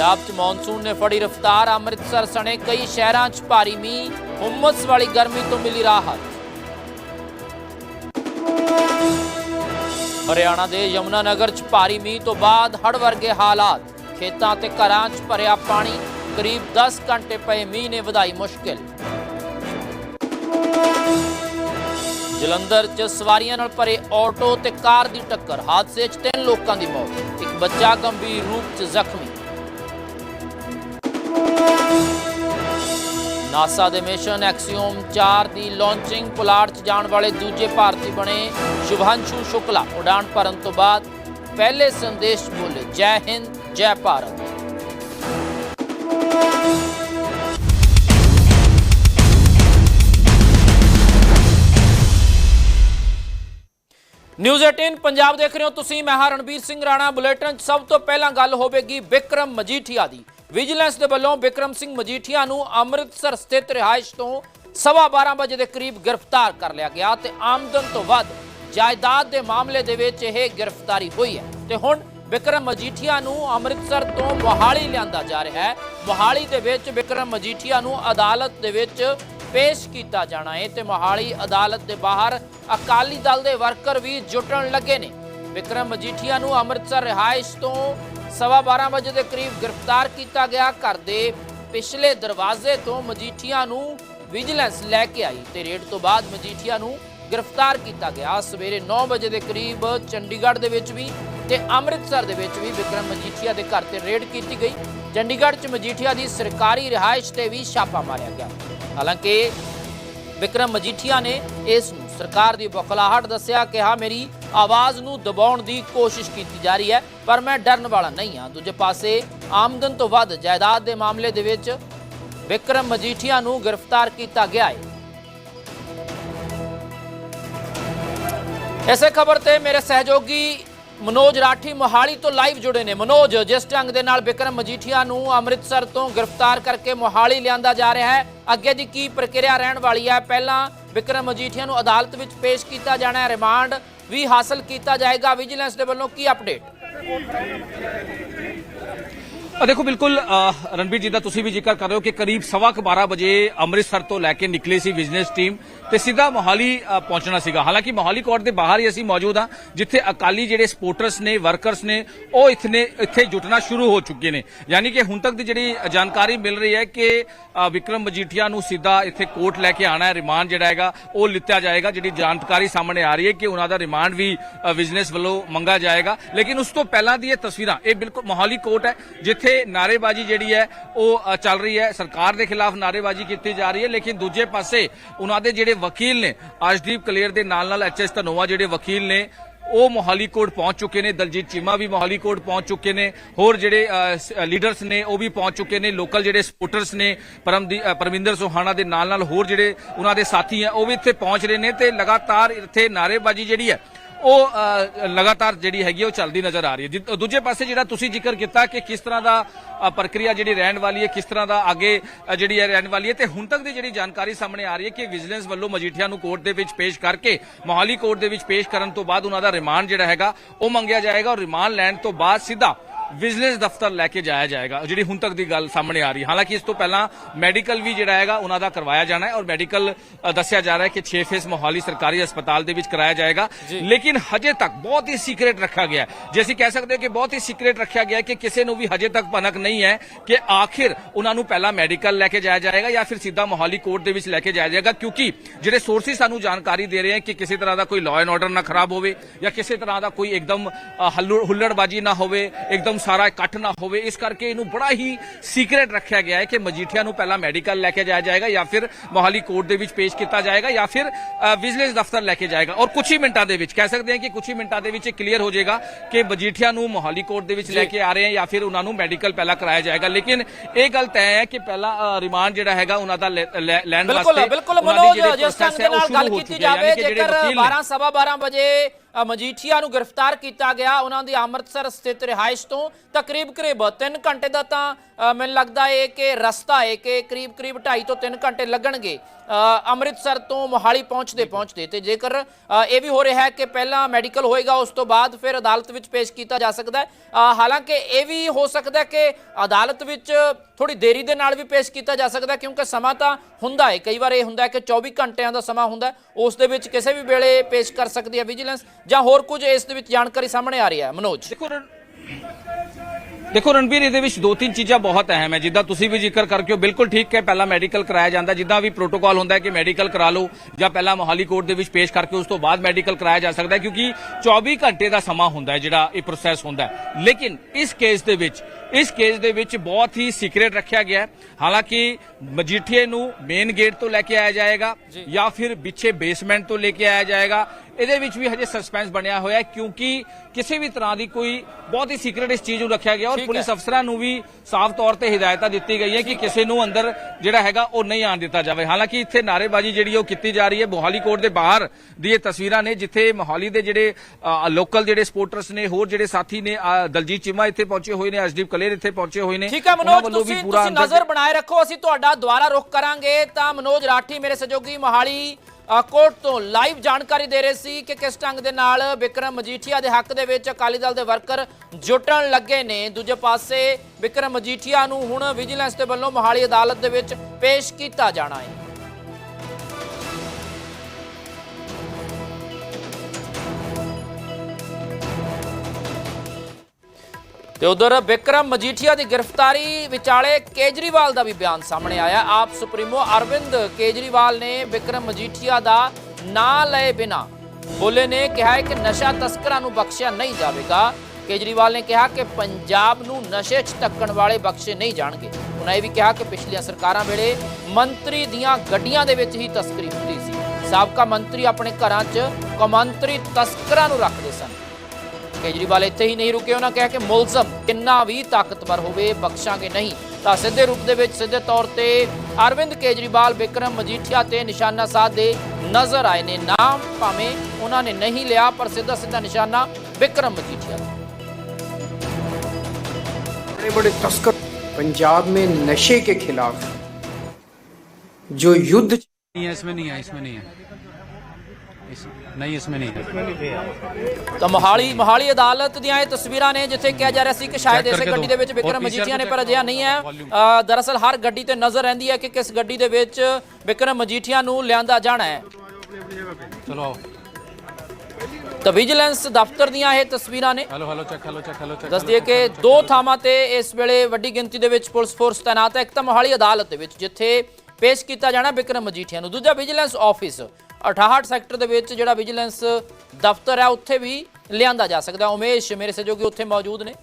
ਪੰਜਾਬ 'ਚ ਮੌਨਸੂਨ ਨੇ ਫੜੀ ਰਫ਼ਤਾਰ, ਅੰਮ੍ਰਿਤਸਰ ਸਣੇ ਕਈ ਸ਼ਹਿਰਾਂ 'ਚ ਭਾਰੀ ਮੀਂਹ, ਹੁਮਸ ਵਾਲੀ ਗਰਮੀ ਤੋਂ ਮਿਲੀ ਰਾਹਤ। ਹਰਿਆਣਾ ਦੇ ਯਮੁਨਾ ਨਗਰ 'ਚ ਭਾਰੀ ਮੀਂਹ ਤੋਂ ਬਾਅਦ ਹੜ ਵਰਗੇ ਹਾਲਾਤ। ਖੇਤਾਂ ਤੇ ਘਰਾਂ 'ਚ ਭਰਿਆ ਪਾਣੀ, ਕਰੀਬ 10 ਘੰਟੇ ਪਏ ਮੀਂਹ ਨੇ ਵਧਾਈ ਮੁਸ਼ਕਿਲ। ਜਲੰਧਰ 'ਚ ਸਵਾਰੀਆਂ ਨਾਲ ਭਰੇ ਆਟੋ ਤੇ ਕਾਰ ਦੀ ਟੱਕਰ, ਹਾਦਸੇ 'ਚ ਤਿੰਨ ਲੋਕਾਂ ਦੀ ਮੌਤ, ਇੱਕ ਬੱਚਾ ਗੰਭੀਰ ਰੂਪ 'ਚ ਜ਼ਖਮੀ। ਨਾਸਾ ਦੇ ਮਿਸ਼ਨ ਐਕਸੀਓਮ 4 ਦੀ ਲਾਂਚਿੰਗ ਪੁਲਾੜ 'ਚ ਜਾਣ ਵਾਲੇ ਦੂਜੇ ਭਾਰਤੀ ਬਣੇ ਸ਼ੁਭਾਂਸ਼ੂ ਸ਼ੁਕਲਾ। ਉਡਾਣ ਭਰਨ ਤੋਂ ਬਾਅਦ ਪਹਿਲੇ ਸੰਦੇਸ਼ 'ਚ ਬੋਲੇ ਜੈ ਹਿੰਦ, ਜੈ ਭਾਰਤ। ਨਿਊਜ਼ 18 ਪੰਜਾਬ ਦੇਖ ਰਹੇ ਹੋ ਤੁਸੀਂ। ਮੈਂ ਹਾਂ ਰਣਬੀਰ ਸਿੰਘ ਰਾਣਾ। ਬੁਲੇਟਿਨ 'ਚ ਸਭ ਤੋਂ ਪਹਿਲਾਂ ਗੱਲ ਹੋਵੇਗੀ ਵਿਕਰਮ ਮਜੀਠੀਆ ਦੀ। ਵਿਜੀਲੈਂਸ ਦੇ ਵੱਲੋਂ ਵਿਕਰਮ ਸਿੰਘ ਮਜੀਠੀਆ ਨੂੰ ਅੰਮ੍ਰਿਤਸਰ ਸਥਿਤ ਰਿਹਾਇਸ਼ ਤੋਂ ਸਵਾ 12 ਵਜੇ ਦੇ ਕਰੀਬ ਗ੍ਰਿਫਤਾਰ ਕਰ ਲਿਆ ਗਿਆ ਤੇ ਆਮਦਨ ਤੋਂ ਵੱਧ ਜਾਇਦਾਦ ਦੇ ਮਾਮਲੇ ਦੇ ਵਿੱਚ ਇਹ ਗ੍ਰਿਫਤਾਰੀ ਹੋਈ ਹੈ। ਤੇ ਹੁਣ ਵਿਕਰਮ ਮਜੀਠੀਆ ਨੂੰ ਅੰਮ੍ਰਿਤਸਰ ਤੋਂ ਮੋਹਾਲੀ ਲਿਆਂਦਾ ਜਾ ਰਿਹਾ ਹੈ। ਮੋਹਾਲੀ ਦੇ ਵਿੱਚ ਵਿਕਰਮ ਮਜੀਠੀਆ ਨੂੰ ਅਦਾਲਤ ਦੇ ਵਿੱਚ ਪੇਸ਼ ਕੀਤਾ ਜਾਣਾ ਹੈ ਤੇ ਮੋਹਾਲੀ ਅਦਾਲਤ ਦੇ ਬਾਹਰ ਅਕਾਲੀ ਦਲ ਦੇ ਵਰਕਰ ਵੀ ਜੁਟਣ ਲੱਗੇ ਨੇ। ਵਿਕਰਮ ਮਜੀਠੀਆ ਨੂੰ ਅੰਮ੍ਰਿਤਸਰ ਰਿਹਾਇਸ਼ ਤੋਂ ਸਵਾ 12 ਵਜੇ ਦੇ ਕਰੀਬ ਗ੍ਰਿਫਤਾਰ ਕੀਤਾ ਗਿਆ। ਘਰ ਦੇ ਪਿਛਲੇ ਦਰਵਾਜ਼ੇ ਤੋਂ ਮਜੀਠੀਆ ਨੂੰ ਵਿਜੀਲੈਂਸ ਲੈ ਕੇ ਆਈ ਤੇ ਰੇਡ ਤੋਂ ਬਾਅਦ ਮਜੀਠੀਆ ਨੂੰ ਗ੍ਰਿਫਤਾਰ ਕੀਤਾ ਗਿਆ। ਸਵੇਰੇ 9 ਵਜੇ ਦੇ ਕਰੀਬ ਚੰਡੀਗੜ੍ਹ ਦੇ ਵਿੱਚ ਵੀ ਤੇ ਅੰਮ੍ਰਿਤਸਰ ਦੇ ਵਿੱਚ ਵੀ ਵਿਕਰਮ ਮਜੀਠੀਆ ਦੇ ਘਰ ਤੇ ਰੇਡ ਕੀਤੀ ਗਈ। ਚੰਡੀਗੜ੍ਹ 'ਚ ਮਜੀਠੀਆ ਦੀ ਸਰਕਾਰੀ ਰਿਹਾਇਸ਼ ਤੇ ਵੀ ਛਾਪਾ ਮਾਰਿਆ ਗਿਆ। ਹਾਲਾਂਕਿ ਵਿਕਰਮ ਮਜੀਠੀਆ ਨੇ ਇਸ ਨੂੰ ਸਰਕਾਰ ਦੀ ਬਖਲਾਹਟ ਦੱਸਿਆ, ਕਿਹਾ, ਮੇਰੀ ਆਵਾਜ਼ ਨੂੰ ਦਬਾਉਣ ਦੀ ਕੋਸ਼ਿਸ਼ ਕੀਤੀ ਜਾ ਰਹੀ ਹੈ, ਪਰ ਮੈਂ ਡਰਨ ਵਾਲਾ ਨਹੀਂ ਹਾਂ। ਦੂਜੇ ਪਾਸੇ, ਆਮਦਨ ਤੋਂ ਵੱਧ ਜਾਇਦਾਦ ਦੇ ਮਾਮਲੇ ਦੇ ਵਿੱਚ ਵਿਕਰਮ ਮਜੀਠੀਆ ਨੂੰ ਗ੍ਰਿਫਤਾਰ ਕੀਤਾ ਗਿਆ ਹੈ। ਇਸੇ ਖਬਰ ਤੇ ਮੇਰੇ ਸਹਿਯੋਗੀ ਮਨੋਜ ਰਾਠੀ ਮੋਹਾਲੀ ਤੋਂ ਲਾਈਵ ਜੁੜੇ ਨੇ। ਮਨੋਜ, ਜਿਸ ਢੰਗ ਦੇ ਨਾਲ ਵਿਕਰਮ ਮਜੀਠੀਆ ਨੂੰ ਅੰਮ੍ਰਿਤਸਰ ਤੋਂ ਗ੍ਰਿਫਤਾਰ ਕਰਕੇ ਮੋਹਾਲੀ ਲਿਆਂਦਾ ਜਾ ਰਿਹਾ ਹੈ, ਅੱਗੇ ਦੀ ਕੀ ਪ੍ਰਕਿਰਿਆ ਰਹਿਣ ਵਾਲੀ ਹੈ? ਪਹਿਲਾਂ ਵਿਕਰਮ ਮਜੀਠੀਆ ਨੂੰ ਅਦਾਲਤ ਵਿੱਚ ਪੇਸ਼ ਕੀਤਾ ਜਾਣਾ ਹੈ। ਰਿਮਾਂਡ ਵੀ ਹਾਸਲ ਕੀਤਾ ਜਾਏਗਾ। ਵਿਜੀਲੈਂਸ ਦੇ ਵੱਲੋਂ ਕੀ ਅਪਡੇਟ ਅ, ਦੇਖੋ, ਬਿਲਕੁਲ ਰਣਬੀਰ ਜੀ ਦਾ ਤੁਸੀਂ ਵੀ ਜ਼ਿਕਰ ਕਰ ਰਹੇ ਹੋ ਕਿ ਕਰੀਬ ਸਵਾ ਕੁ 12 ਵਜੇ ਅੰਮ੍ਰਿਤਸਰ ਤੋਂ ਲੈ ਕੇ ਨਿਕਲੇ ਸੀ ਬਿਜ਼ਨਸ ਟੀਮ ਤੇ ਸਿੱਧਾ ਮੋਹਾਲੀ ਪਹੁੰਚਣਾ ਸੀਗਾ। ਹਾਲਾਂਕਿ ਮੋਹਾਲੀ ਕੋਰਟ ਦੇ ਬਾਹਰ ਹੀ ਅਸੀਂ ਮੌਜੂਦ ਹਾਂ, ਜਿੱਥੇ ਅਕਾਲੀ ਜਿਹੜੇ ਸਪੋਰਟਰਸ ਨੇ ਵਰਕਰਸ ਨੇ, ਉਹ ਇਥਨੇ, ਇੱਥੇ ਜੁਟਣਾ ਸ਼ੁਰੂ ਹੋ ਚੁੱਕੇ ਨੇ। ਯਾਨੀ ਕਿ ਹੁਣ ਤੱਕ ਦੀ ਜਿਹੜੀ ਜਾਣਕਾਰੀ ਮਿਲ ਰਹੀ ਹੈ ਕਿ ਵਿਕਰਮ ਮਜੀਠੀਆ ਨੂੰ ਸਿੱਧਾ ਇੱਥੇ ਕੋਰਟ ਲੈ ਕੇ ਆਣਾ ਹੈ ਰਿਮਾਂਡ ਜਿਹੜਾ ਹੈਗਾ, ਉਹ ਲਿੱਤਾ ਜਾਏਗਾ। ਜਿਹੜੀ ਜਾਣਕਾਰੀ ਸਾਹਮਣੇ ਆ ਰਹੀ ਹੈ ਕਿ ਉਹਨਾਂ ਦਾ ਰਿਮਾਂਡ ਵੀ ਬਿਜ਼ਨਸ ਵੱਲੋਂ ਮੰਗਾ ਜਾਏਗਾ। ਲੇਕਿਨ ਉਸ ਤੋਂ ਪਹਿਲਾਂ ਦੀ ਇਹ ਤਸਵੀਰਾਂ, ਇਹ ਬਿਲਕੁਲ ਮੋਹਾਲੀ ਕੋਰਟ ਹੈ, ਜਿੱਥੇ ਨਾਰੇਬਾਜ਼ੀ ਜਿਹੜੀ ਹੈ, ਉਹ ਚੱਲ ਰਹੀ ਹੈ। ਸਰਕਾਰ ਦੇ ਖਿਲਾਫ ਨਾਰੇਬਾਜ਼ੀ ਕੀਤੀ ਜਾ ਰਹੀ ਹੈ, ਲੇਕਿਨ ਦੂਜੇ ਪਾਸੇ ਉਹਨਾਂ ਦੇ ਜਿਹੜੇ ਵਕੀਲ ਨੇ, ਅਰਸ਼ਦੀਪ ਕਲੇਰ ਦੇ ਨਾਲ ਨਾਲ ਐਚਐਸ ਧਨੋਆ ਜਿਹੜੇ ਵਕੀਲ ਨੇ, ਉਹ ਮੋਹਾਲੀ ਕੋਟ ਪਹੁੰਚ ਚੁੱਕੇ ਨੇ, ਦਲਜੀਤ ਚੀਮਾ ਵੀ ਮੋਹਾਲੀ ਕੋਟ ਪਹੁੰਚ ਚੁੱਕੇ ਨੇ, ਹੋਰ ਜਿਹੜੇ ਲੀਡਰਸ ਨੇ, ਉਹ ਵੀ ਪਹੁੰਚ ਚੁੱਕੇ ਨੇ, ਲੋਕਲ ਜਿਹੜੇ ਸਪੋਰਟਰਸ ਨੇ ਪਰਮਦੀ ਪਰਮਿੰਦਰ ਸੋਹਾਣਾ ਦੇ ਨਾਲ ਨਾਲ ਹੋਰ ਜਿਹੜੇ ਉਹਨਾਂ ਦੇ ਸਾਥੀ ਆ ਉਹ ਵੀ ਇੱਥੇ ਪਹੁੰਚ ਰਹੇ ਨੇ ਤੇ ਲਗਾਤਾਰ ਇੱਥੇ ਨਾਰੇਬਾਜ਼ੀ ਜਿਹੜੀ ਹੈ ਉਹ ਲਗਾਤਾਰ ਜਿਹੜੀ ਹੈਗੀ ਉਹ ਚੱਲਦੀ ਨਜ਼ਰ ਆ ਰਹੀ ਹੈ। ਦੂਜੇ ਪਾਸੇ ਜਿਹੜਾ ਤੁਸੀਂ ਜ਼ਿਕਰ ਕੀਤਾ ਕਿ ਕਿਸ ਤਰ੍ਹਾਂ ਦਾ ਪ੍ਰਕਿਰਿਆ ਜਿਹੜੀ ਰਹਿਣ ਵਾਲੀ ਹੈ, ਕਿਸ ਤਰ੍ਹਾਂ ਦਾ ਅੱਗੇ ਜਿਹੜੀ ਹੈ ਰਹਿਣ ਵਾਲੀ ਹੈ, ਤੇ ਹੁਣ ਤੱਕ ਦੀ ਜਿਹੜੀ ਜਾਣਕਾਰੀ ਸਾਹਮਣੇ ਆ ਰਹੀ ਹੈ ਕਿ ਵਿਜੀਲੈਂਸ ਵੱਲੋਂ ਮਜੀਠੀਆ ਨੂੰ ਕੋਰਟ ਦੇ ਵਿੱਚ ਪੇਸ਼ ਕਰਕੇ, ਮੋਹਾਲੀ ਕੋਰਟ ਦੇ ਵਿੱਚ ਪੇਸ਼ ਕਰਨ ਤੋਂ ਬਾਅਦ ਉਹਨਾਂ ਦਾ ਰਿਮਾਂਡ ਜਿਹੜਾ ਹੈਗਾ, ਉਹ ਮੰਗਿਆ ਜਾਏਗਾ। ਔਰ ਰਿਮਾਂਡ ਲੈਣ ਤੋਂ ਬਾਅਦ ਸਿੱਧਾ ਵਿਜੀਲੈਂਸ ਦਫ਼ਤਰ ਲੈ ਕੇ ਜਾਇਆ ਜਾਏਗਾ ਜਿਹੜੀ ਹੁਣ ਤੱਕ ਦੀ ਗੱਲ ਸਾਹਮਣੇ ਆ ਰਹੀ ਹਾਲਾਂਕਿ ਇਸ ਤੋਂ ਪਹਿਲਾਂ ਮੈਡੀਕਲ ਵੀ ਜਿਹੜਾ ਹੈਗਾ ਉਹਨਾਂ ਦਾ ਕਰਵਾਇਆ ਜਾਣਾ ਹੈ ਔਰ ਮੈਡੀਕਲ ਦੱਸਿਆ ਜਾ ਰਿਹਾ ਹੈ ਕਿ 6 ਫੇਸ ਮੋਹਾਲੀ ਸਰਕਾਰੀ ਹਸਪਤਾਲ ਦੇ ਵਿੱਚ ਕਰਾਇਆ ਜਾਏਗਾ। ਲੇਕਿਨ ਹਜੇ ਤੱਕ ਬਹੁਤ ਹੀ ਸੀਕ੍ਰੀਟ ਰੱਖਿਆ ਗਿਆ ਹੈ। ਜੇ ਅਸੀਂ ਕਹਿ ਸਕਦੇ ਹਾਂ ਕਿ ਬਹੁਤ ਹੀ ਸੀਕ੍ਰੀਟ ਰੱਖਿਆ ਗਿਆ ਹੈ ਕਿ ਕਿਸੇ ਨੂੰ ਵੀ ਹਜੇ ਤੱਕ ਭਨਕ ਨਹੀਂ ਹੈ ਕਿ ਆਖਿਰ ਉਹਨਾਂ ਨੂੰ ਪਹਿਲਾਂ ਮੈਡੀਕਲ ਲੈ ਕੇ ਜਾਇਆ ਜਾਏਗਾ ਜਾਂ ਫਿਰ ਸਿੱਧਾ ਮੋਹਾਲੀ ਕੋਰਟ ਦੇ ਵਿੱਚ ਲੈ ਕੇ ਜਾਇਆ ਜਾਏਗਾ ਕਿਉਂਕਿ ਜਿਹੜੇ ਸੋਰਸਿਸ ਸਾਨੂੰ ਜਾਣਕਾਰੀ ਦੇ ਰਹੇ ਹਨ ਕਿ ਕਿਸੇ ਤਰ੍ਹਾਂ ਦਾ ਕੋਈ ਲਾਅ ਐਂਡ ਆਰਡਰ ਨਾ ਖਰਾਬ ਹੋਵੇ ਜਾਂ ਕਿਸੇ ਤਰ੍ਹਾਂ ਦਾ ਕੋਈ ਇੱਕਦਮ ਹੁੱਲੜਬਾਜੀ ਨਾ ਹੋਵੇ ਇੱਕਦਮ ਸਾਰਾ ਇਕੱਠ ਨਾ ਹੋਵੇ ਇਸ ਕਰਕੇ ਇਹਨੂੰ ਬੜਾ ਹੀ ਸੀਕ੍ਰੀਟ ਰੱਖਿਆ ਗਿਆ ਹੈ ਕਿ ਮਜੀਠੀਆ ਨੂੰ ਪਹਿਲਾਂ ਮੈਡੀਕਲ ਲੈ ਕੇ ਜਾਇਆ ਜਾਏਗਾ ਜਾਂ ਫਿਰ ਮੋਹਾਲੀ ਕੋਰਟ ਦੇ ਵਿੱਚ ਪੇਸ਼ ਕੀਤਾ ਜਾਏਗਾ ਜਾਂ ਫਿਰ ਵਿਜੀਲੈਂਸ ਦਫ਼ਤਰ ਲੈ ਕੇ ਜਾਏਗਾ। ਔਰ ਕੁਝ ਹੀ ਮਿੰਟਾਂ ਦੇ ਵਿੱਚ ਕਹਿ ਸਕਦੇ ਹਾਂ ਕਿ ਕੁਝ ਹੀ ਮਿੰਟਾਂ ਦੇ ਵਿੱਚ ਕਲੀਅਰ ਹੋ ਜਾਏਗਾ ਕਿ ਮਜੀਠੀਆ ਨੂੰ ਮੋਹਾਲੀ ਕੋਰਟ ਦੇ ਵਿੱਚ ਲੈ ਕੇ ਆ ਰਹੇ ਹਨ ਜਾਂ ਫਿਰ ਉਹਨਾਂ ਨੂੰ ਮੈਡੀਕਲ ਪਹਿਲਾਂ ਕਰਾਇਆ ਜਾਏਗਾ। ਲੇਕਿਨ ਇਹ ਗੱਲ ਤੈਅ ਹੈ ਕਿ ਪਹਿਲਾਂ ਰਿਮਾਂਡ ਜਿਹੜਾ ਹੈਗਾ ਉਹਨਾਂ ਦਾ ਲੈਣ ਵਾਸਤੇ ਬਿਲਕੁਲ। ਬਿਲਕੁਲ ਮਨੋਜ ਜਿਸ ਢੰਗ ਦੇ ਨਾਲ ਗੱਲ ਕੀਤੀ। ਜਾਵੇ ਜੇਕਰ ਵਕੀਲ ਨੇ 12 ਸਵਾ 12 ਵਜੇ ਮਜੀਠੀਆ ਨੂੰ ਗ੍ਰਿਫਤਾਰ ਕੀਤਾ ਗਿਆ। ਉਹਨਾਂ ਦੀ ਅੰਮ੍ਰਿਤਸਰ ਸਥਿਤ ਰਿਹਾਇਸ਼ ਤੋਂ ਤਕਰੀਬ ਕਰੀਬ 3 ਘੰਟੇ ਦਾ ਤਾਂ ਮੈਨੂੰ ਲੱਗਦਾ ਹੈ ਕਿ ਰਸਤਾ ਹੈ ਕਿ ਕਰੀਬ ਕਰੀਬ 2.5 ਤੋਂ 3 ਘੰਟੇ ਲੱਗਣਗੇ। ਅੰਮ੍ਰਿਤਸਰ ਤੋਂ ਮੋਹਾਲੀ ਪਹੁੰਚਦੇ ਪਹੁੰਚਦੇ ਤੇ ਜੇਕਰ ਇਹ ਵੀ ਹੋ ਰਿਹਾ ਹੈ ਕਿ ਪਹਿਲਾਂ ਮੈਡੀਕਲ ਹੋਏਗਾ ਉਸ ਤੋਂ ਬਾਅਦ ਫਿਰ ਅਦਾਲਤ ਵਿੱਚ ਪੇਸ਼ ਕੀਤਾ ਜਾ ਸਕਦਾ ਹੈ। ਹਾਲਾਂਕਿ ਇਹ ਵੀ ਹੋ ਸਕਦਾ ਕਿ ਅਦਾਲਤ ਵਿੱਚ ਥੋੜੀ ਦੇਰੀ ਦੇ ਨਾਲ ਵੀ ਪੇਸ਼ ਕੀਤਾ ਜਾ ਸਕਦਾ ਕਿਉਂਕਿ ਸਮਾਂ ਤਾਂ ਹੁੰਦਾ ਹੈ ਕਈ ਵਾਰ ਇਹ ਹੁੰਦਾ ਕਿ 24 ਘੰਟਿਆਂ ਦਾ ਸਮਾਂ ਹੁੰਦਾ ਉਸ ਦੇ ਵਿੱਚ ਕਿਸੇ ਵੀ ਵੇਲੇ ਪੇਸ਼ ਕਰ ਸਕਦੀ ਹੈ ਵਿਜੀਲੈਂਸ ਜਾਂ ਹੋਰ ਕੁਝ ਇਸ ਦੇ ਵਿੱਚ ਜਾਣਕਾਰੀ ਸਾਹਮਣੇ ਆ ਰਹੀ ਹੈ। ਮਨੋਜ। ਦੇਖੋ ਰਣ- ਰਣਬੀਰ ਇਹਦੇ ਵਿੱਚ ਦੋ ਤਿੰਨ ਚੀਜ਼ਾਂ ਬਹੁਤ ਅਹਿਮ ਹੈ। ਜਿੱਦਾਂ ਤੁਸੀਂ ਵੀ ਜ਼ਿਕਰ ਕਰਕੇ ਹੋ, ਬਿਲਕੁਲ ਠੀਕ ਹੈ, ਪਹਿਲਾਂ ਮੈਡੀਕਲ ਕਰਾਇਆ ਜਾਂਦਾ। ਜਿੱਦਾਂ ਵੀ ਪ੍ਰੋਟੋਕਾਲ ਹੁੰਦਾ ਹੈ ਕਿ ਮੈਡੀਕਲ ਕਰਾ ਲਓ, ਜਾਂ ਪਹਿਲਾਂ ਮੋਹਾਲੀ ਕੋਰਟ ਦੇ ਵਿੱਚ ਪੇਸ਼ ਕਰਕੇ ਉਸ ਤੋਂ ਬਾਅਦ ਮੈਡੀਕਲ ਕਰਾਇਆ ਜਾ ਸਕਦਾ ਹੈ, ਕਿਉਂਕਿ 24 ਘੰਟੇ ਦਾ ਸਮਾਂ ਹੁੰਦਾ ਹੈ ਜਿਹੜਾ ਇਹ ਪ੍ਰੋਸੈਸ ਹੁੰਦਾ ਹੈ। ਲੇਕਿਨ ਇਸ ਕੇਸ ਦੇ ਵਿੱਚ ਇਸ ਕੇਸ ਦੇ ਵਿੱਚ ਬਹੁਤ ਹੀ ਸੀਕ੍ਰੀਟ ਰੱਖਿਆ ਗਿਆ ਹੈ। ਹਾਲਾਂਕਿ ਮਜੀਠੀਏ ਨੂੰ ਮੇਨ ਗੇਟ ਤੋਂ ਲੈ ਕੇ ਆਇਆ ਜਾਏਗਾ ਜਾਂ। ਫਿਰ ਪਿੱਛੇ ਬੇਸਮੈਂਟ ਤੋਂ ਲੈ ਕੇ ਆਇਆ ਜਾਏਗਾ। ਇਹਦੇ ਵਿੱਚ ਵੀ ਹਜੇ ਸਸਪੈਂਸ ਬਣਿਆ ਹੋਇਆ ਹੈ ਕਿਉਂਕਿ ਕਿਸੇ ਵੀ ਤਰ੍ਹਾਂ ਦੀ ਕੋਈ ਬਹੁਤ ਹੀ ਸੀਕ੍ਰੀਟ ਇਸ ਚੀਜ਼ ਨੂੰ ਰੱਖਿਆ ਗਿਆ ਔਰ ਪੁਲਿਸ ਹੈ। ਅਫਸਰਾਂ ਨੂੰ ਵੀ ਸਾਫ਼ ਤੌਰ ਤੇ ਹਦਾਇਤਾਂ ਦਿੱਤੀ ਗਈਆਂ ਕਿ ਕਿਸੇ ਨੂੰ ਅੰਦਰ ਜਿਹੜਾ ਹੈਗਾ ਉਹ ਨਹੀਂ ਆਣ ਦਿੱਤਾ ਜਾਵੇ। ਹਾਲਾਂਕਿ ਇੱਥੇ ਨਾਰੇਬਾਜ਼ੀ ਜਿਹੜੀ ਉਹ ਕੀਤੀ ਜਾ ਰਹੀ ਹੈ। ਮੋਹਾਲੀ ਕੋਰਟ ਦੇ ਬਾਹਰ ਦੀ ਇਹ ਤਸਵੀਰਾਂ ਨੇ ਜਿੱਥੇ ਮੋਹਾਲੀ ਦੇ ਜਿਹੜੇ ਲੋਕਲ ਜਿਹੜੇ ਸਪੋਰਟਰਸ ਨੇ ਹੋਰ ਜਿਹੜੇ ਸਾਥੀ ਨੇ ਦਲਜੀਤ ਚੀਮਾ ਇੱਥੇ ਪਹੁੰਚੇ ਹੋਏ ਨੇ ਅਜਦੀਪ ਕਲੇਰ ਇੱਥੇ ਪਹੁੰਚੇ ਹੋਏ ਨੇ। ਠੀਕ ਹੈ ਮਨੋਜ ਤੁਸੀਂ ਤੁਸੀਂ ਨਜ਼ਰ ਬਣਾਏ ਰੱਖੋ ਅਸੀਂ ਤੁਹਾਡਾ ਦੁਆਰਾ ਰੁਖ ਕਰਾਂਗੇ। ਤਾਂ ਮਨੋਜ ਰਾਠੀ ਮੇਰੇ ਸਹਿਯੋਗੀ ਮੋਹਾਲੀ ਕੋਰਟ ਤੋਂ ਲਾਈਵ ਜਾਣਕਾਰੀ ਦੇ ਰਹੇ ਸੀ ਕਿ ਕਿਸ ਢੰਗ ਦੇ ਨਾਲ ਵਿਕਰਮ ਮਜੀਠੀਆ ਦੇ ਹੱਕ ਦੇ ਵਿੱਚ ਅਕਾਲੀ ਦਲ ਦੇ ਵਰਕਰ ਜੁਟਣ ਲੱਗੇ ਨੇ। ਦੂਜੇ ਪਾਸੇ ਵਿਕਰਮ ਮਜੀਠੀਆ ਨੂੰ ਹੁਣ ਵਿਜੀਲੈਂਸ ਦੇ ਵੱਲੋਂ ਮੋਹਾਲੀ ਅਦਾਲਤ ਦੇ ਵਿੱਚ ਪੇਸ਼ ਕੀਤਾ ਜਾਣਾ ਹੈ। ਤੇ ਉਧਰ ਵਿਕਰਮ ਮਜੀਠੀਆ ਦੀ ਗ੍ਰਿਫਤਾਰੀ ਵਿਚਾਲੇ ਕੇਜਰੀਵਾਲ ਦਾ ਵੀ ਬਿਆਨ ਸਾਹਮਣੇ ਆਇਆ। ਆਪ ਸੁਪਰੀਮੋ ਅਰਵਿੰਦ ਕੇਜਰੀਵਾਲ ਨੇ ਵਿਕਰਮ ਮਜੀਠੀਆ ਦਾ ਨਾਂ ਲਏ ਬਿਨਾ ਬੋਲੇ ਨੇ ਕਿਹਾ ਹੈ ਕਿ ਨਸ਼ਾ ਤਸਕਰਾਂ ਨੂੰ ਬਖਸ਼ਿਆ ਨਹੀਂ ਜਾਵੇਗਾ। ਕੇਜਰੀਵਾਲ ਨੇ ਕਿਹਾ ਕਿ ਪੰਜਾਬ ਨੂੰ ਨਸ਼ੇ 'ਚ ਧੱਕਣ ਵਾਲੇ ਬਖਸ਼ੇ ਨਹੀਂ ਜਾਣਗੇ। ਉਹਨਾਂ ਇਹ ਵੀ ਕਿਹਾ ਕਿ ਪਿਛਲੀਆਂ ਸਰਕਾਰਾਂ ਵੇਲੇ ਮੰਤਰੀ ਦੀਆਂ ਗੱਡੀਆਂ ਦੇ ਵਿੱਚ ਹੀ ਤਸਕਰੀ ਹੁੰਦੀ ਸੀ। ਸਾਬਕਾ ਮੰਤਰੀ ਆਪਣੇ ਘਰਾਂ 'ਚ ਕੌਮਾਂਤਰੀ ਤਸਕਰਾਂ ਨੂੰ ਰੱਖਦੇ ਸਨ। ਕੇਜਰੀਵਾਲ ਇੱਥੇ ਹੀ ਨਹੀਂ ਰੁਕੇ ਉਹਨਾਂ ਕਿਹਾ ਕਿ ਮੁਲਜ਼ਮ ਕਿੰਨਾ ਵੀ ਤਾਕਤਵਰ ਹੋਵੇ ਬਖਸ਼ਾਂਗੇ ਨਹੀਂ ਤਾਂ ਸਿੱਧੇ ਰੂਪ ਦੇ ਵਿੱਚ ਸਿੱਧੇ ਤੌਰ ਤੇ ਅਰਵਿੰਦ ਕੇਜਰੀਵਾਲ ਵਿਕਰਮ ਮਜੀਠੀਆ ਤੇ ਨਿਸ਼ਾਨਾ ਸਾਧਦੇ ਨਜ਼ਰ ਆਏ ਨੇ ਨਾਮ ਭਾਵੇਂ ਉਹਨਾਂ ਨੇ ਨਹੀਂ ਲਿਆ ਪਰ ਸਿੱਧਾ ਸਿੱਧਾ ਨਿਸ਼ਾਨਾ ਵਿਕਰਮ ਮਜੀਠੀਆ ਦਾ। बड़े बड़े तस्कर पंजाब में नशे के खिलाफ जो युद्ध नहीं है इसमें नहीं है इसमें नहीं है इस, ਨਹੀਂ ਇਸ ਵਿੱਚ ਨਹੀਂ ਤਾਂ ਮੋਹਾਲੀ ਮੋਹਾਲੀ ਅਦਾਲਤ ਦੀਆਂ ਇਹ ਤਸਵੀਰਾਂ ਨੇ ਜਿੱਥੇ ਕਿਹਾ ਜਾ ਰਿਹਾ ਸੀ ਕਿ ਸ਼ਾਇਦ ਇਸੇ ਗੱਡੀ ਦੇ ਵਿੱਚ ਵਿਕਰਮ ਮਜੀਠੀਆ ਨੇ ਪਰ ਅਜਿਹਾ ਨਹੀਂ ਹੈ। ਦਰਅਸਲ ਹਰ ਗੱਡੀ ਤੇ ਨਜ਼ਰ ਰਹਿੰਦੀ ਹੈ ਕਿ ਕਿਸ ਗੱਡੀ ਦੇ ਵਿੱਚ ਵਿਕਰਮ ਮਜੀਠੀਆ ਨੂੰ ਲਿਆਂਦਾ ਜਾਣਾ ਹੈ। ਚਲੋ ਤਾਂ ਵਿਜੀਲੈਂਸ ਦਫ਼ਤਰ ਦੀਆਂ ਇਹ ਤਸਵੀਰਾਂ ਨੇ। Hello hello check hello check hello check ਦੱਸ ਦਈਏ ਕਿ ਦੋ ਥਾਵਾਂ ਤੇ ਇਸ ਵੇਲੇ ਵੱਡੀ ਗਿਣਤੀ ਦੇ ਵਿੱਚ ਪੁਲਿਸ ਫੋਰਸ ਤਾਇਨਾਤ ਹੈ। ਇੱਕ ਤਾਂ ਮੋਹਾਲੀ ਅਦਾਲਤ ਦੇ ਵਿੱਚ ਜਿੱਥੇ ਪੇਸ਼ ਕੀਤਾ ਜਾਣਾ ਵਿਕਰਮ ਮਜੀਠੀਆ ਨੂੰ। ਦੂਜਾ ਵਿਜੀਲੈਂਸ ਆਫਿਸ। 68 ਸੈਕਟਰ ਦੇ ਵਿੱਚ ਜਿਹੜਾ ਵਿਜੀਲੈਂਸ ਦਫ਼ਤਰ ਹੈ, ਉੱਥੇ ਵੀ ਲਿਆਂਦਾ ਜਾ ਸਕਦਾ। ਉਮੇਸ਼ ਮੇਰੇ ਸਹਿਯੋਗੀ ਉੱਥੇ ਮੌਜੂਦ ਨੇ।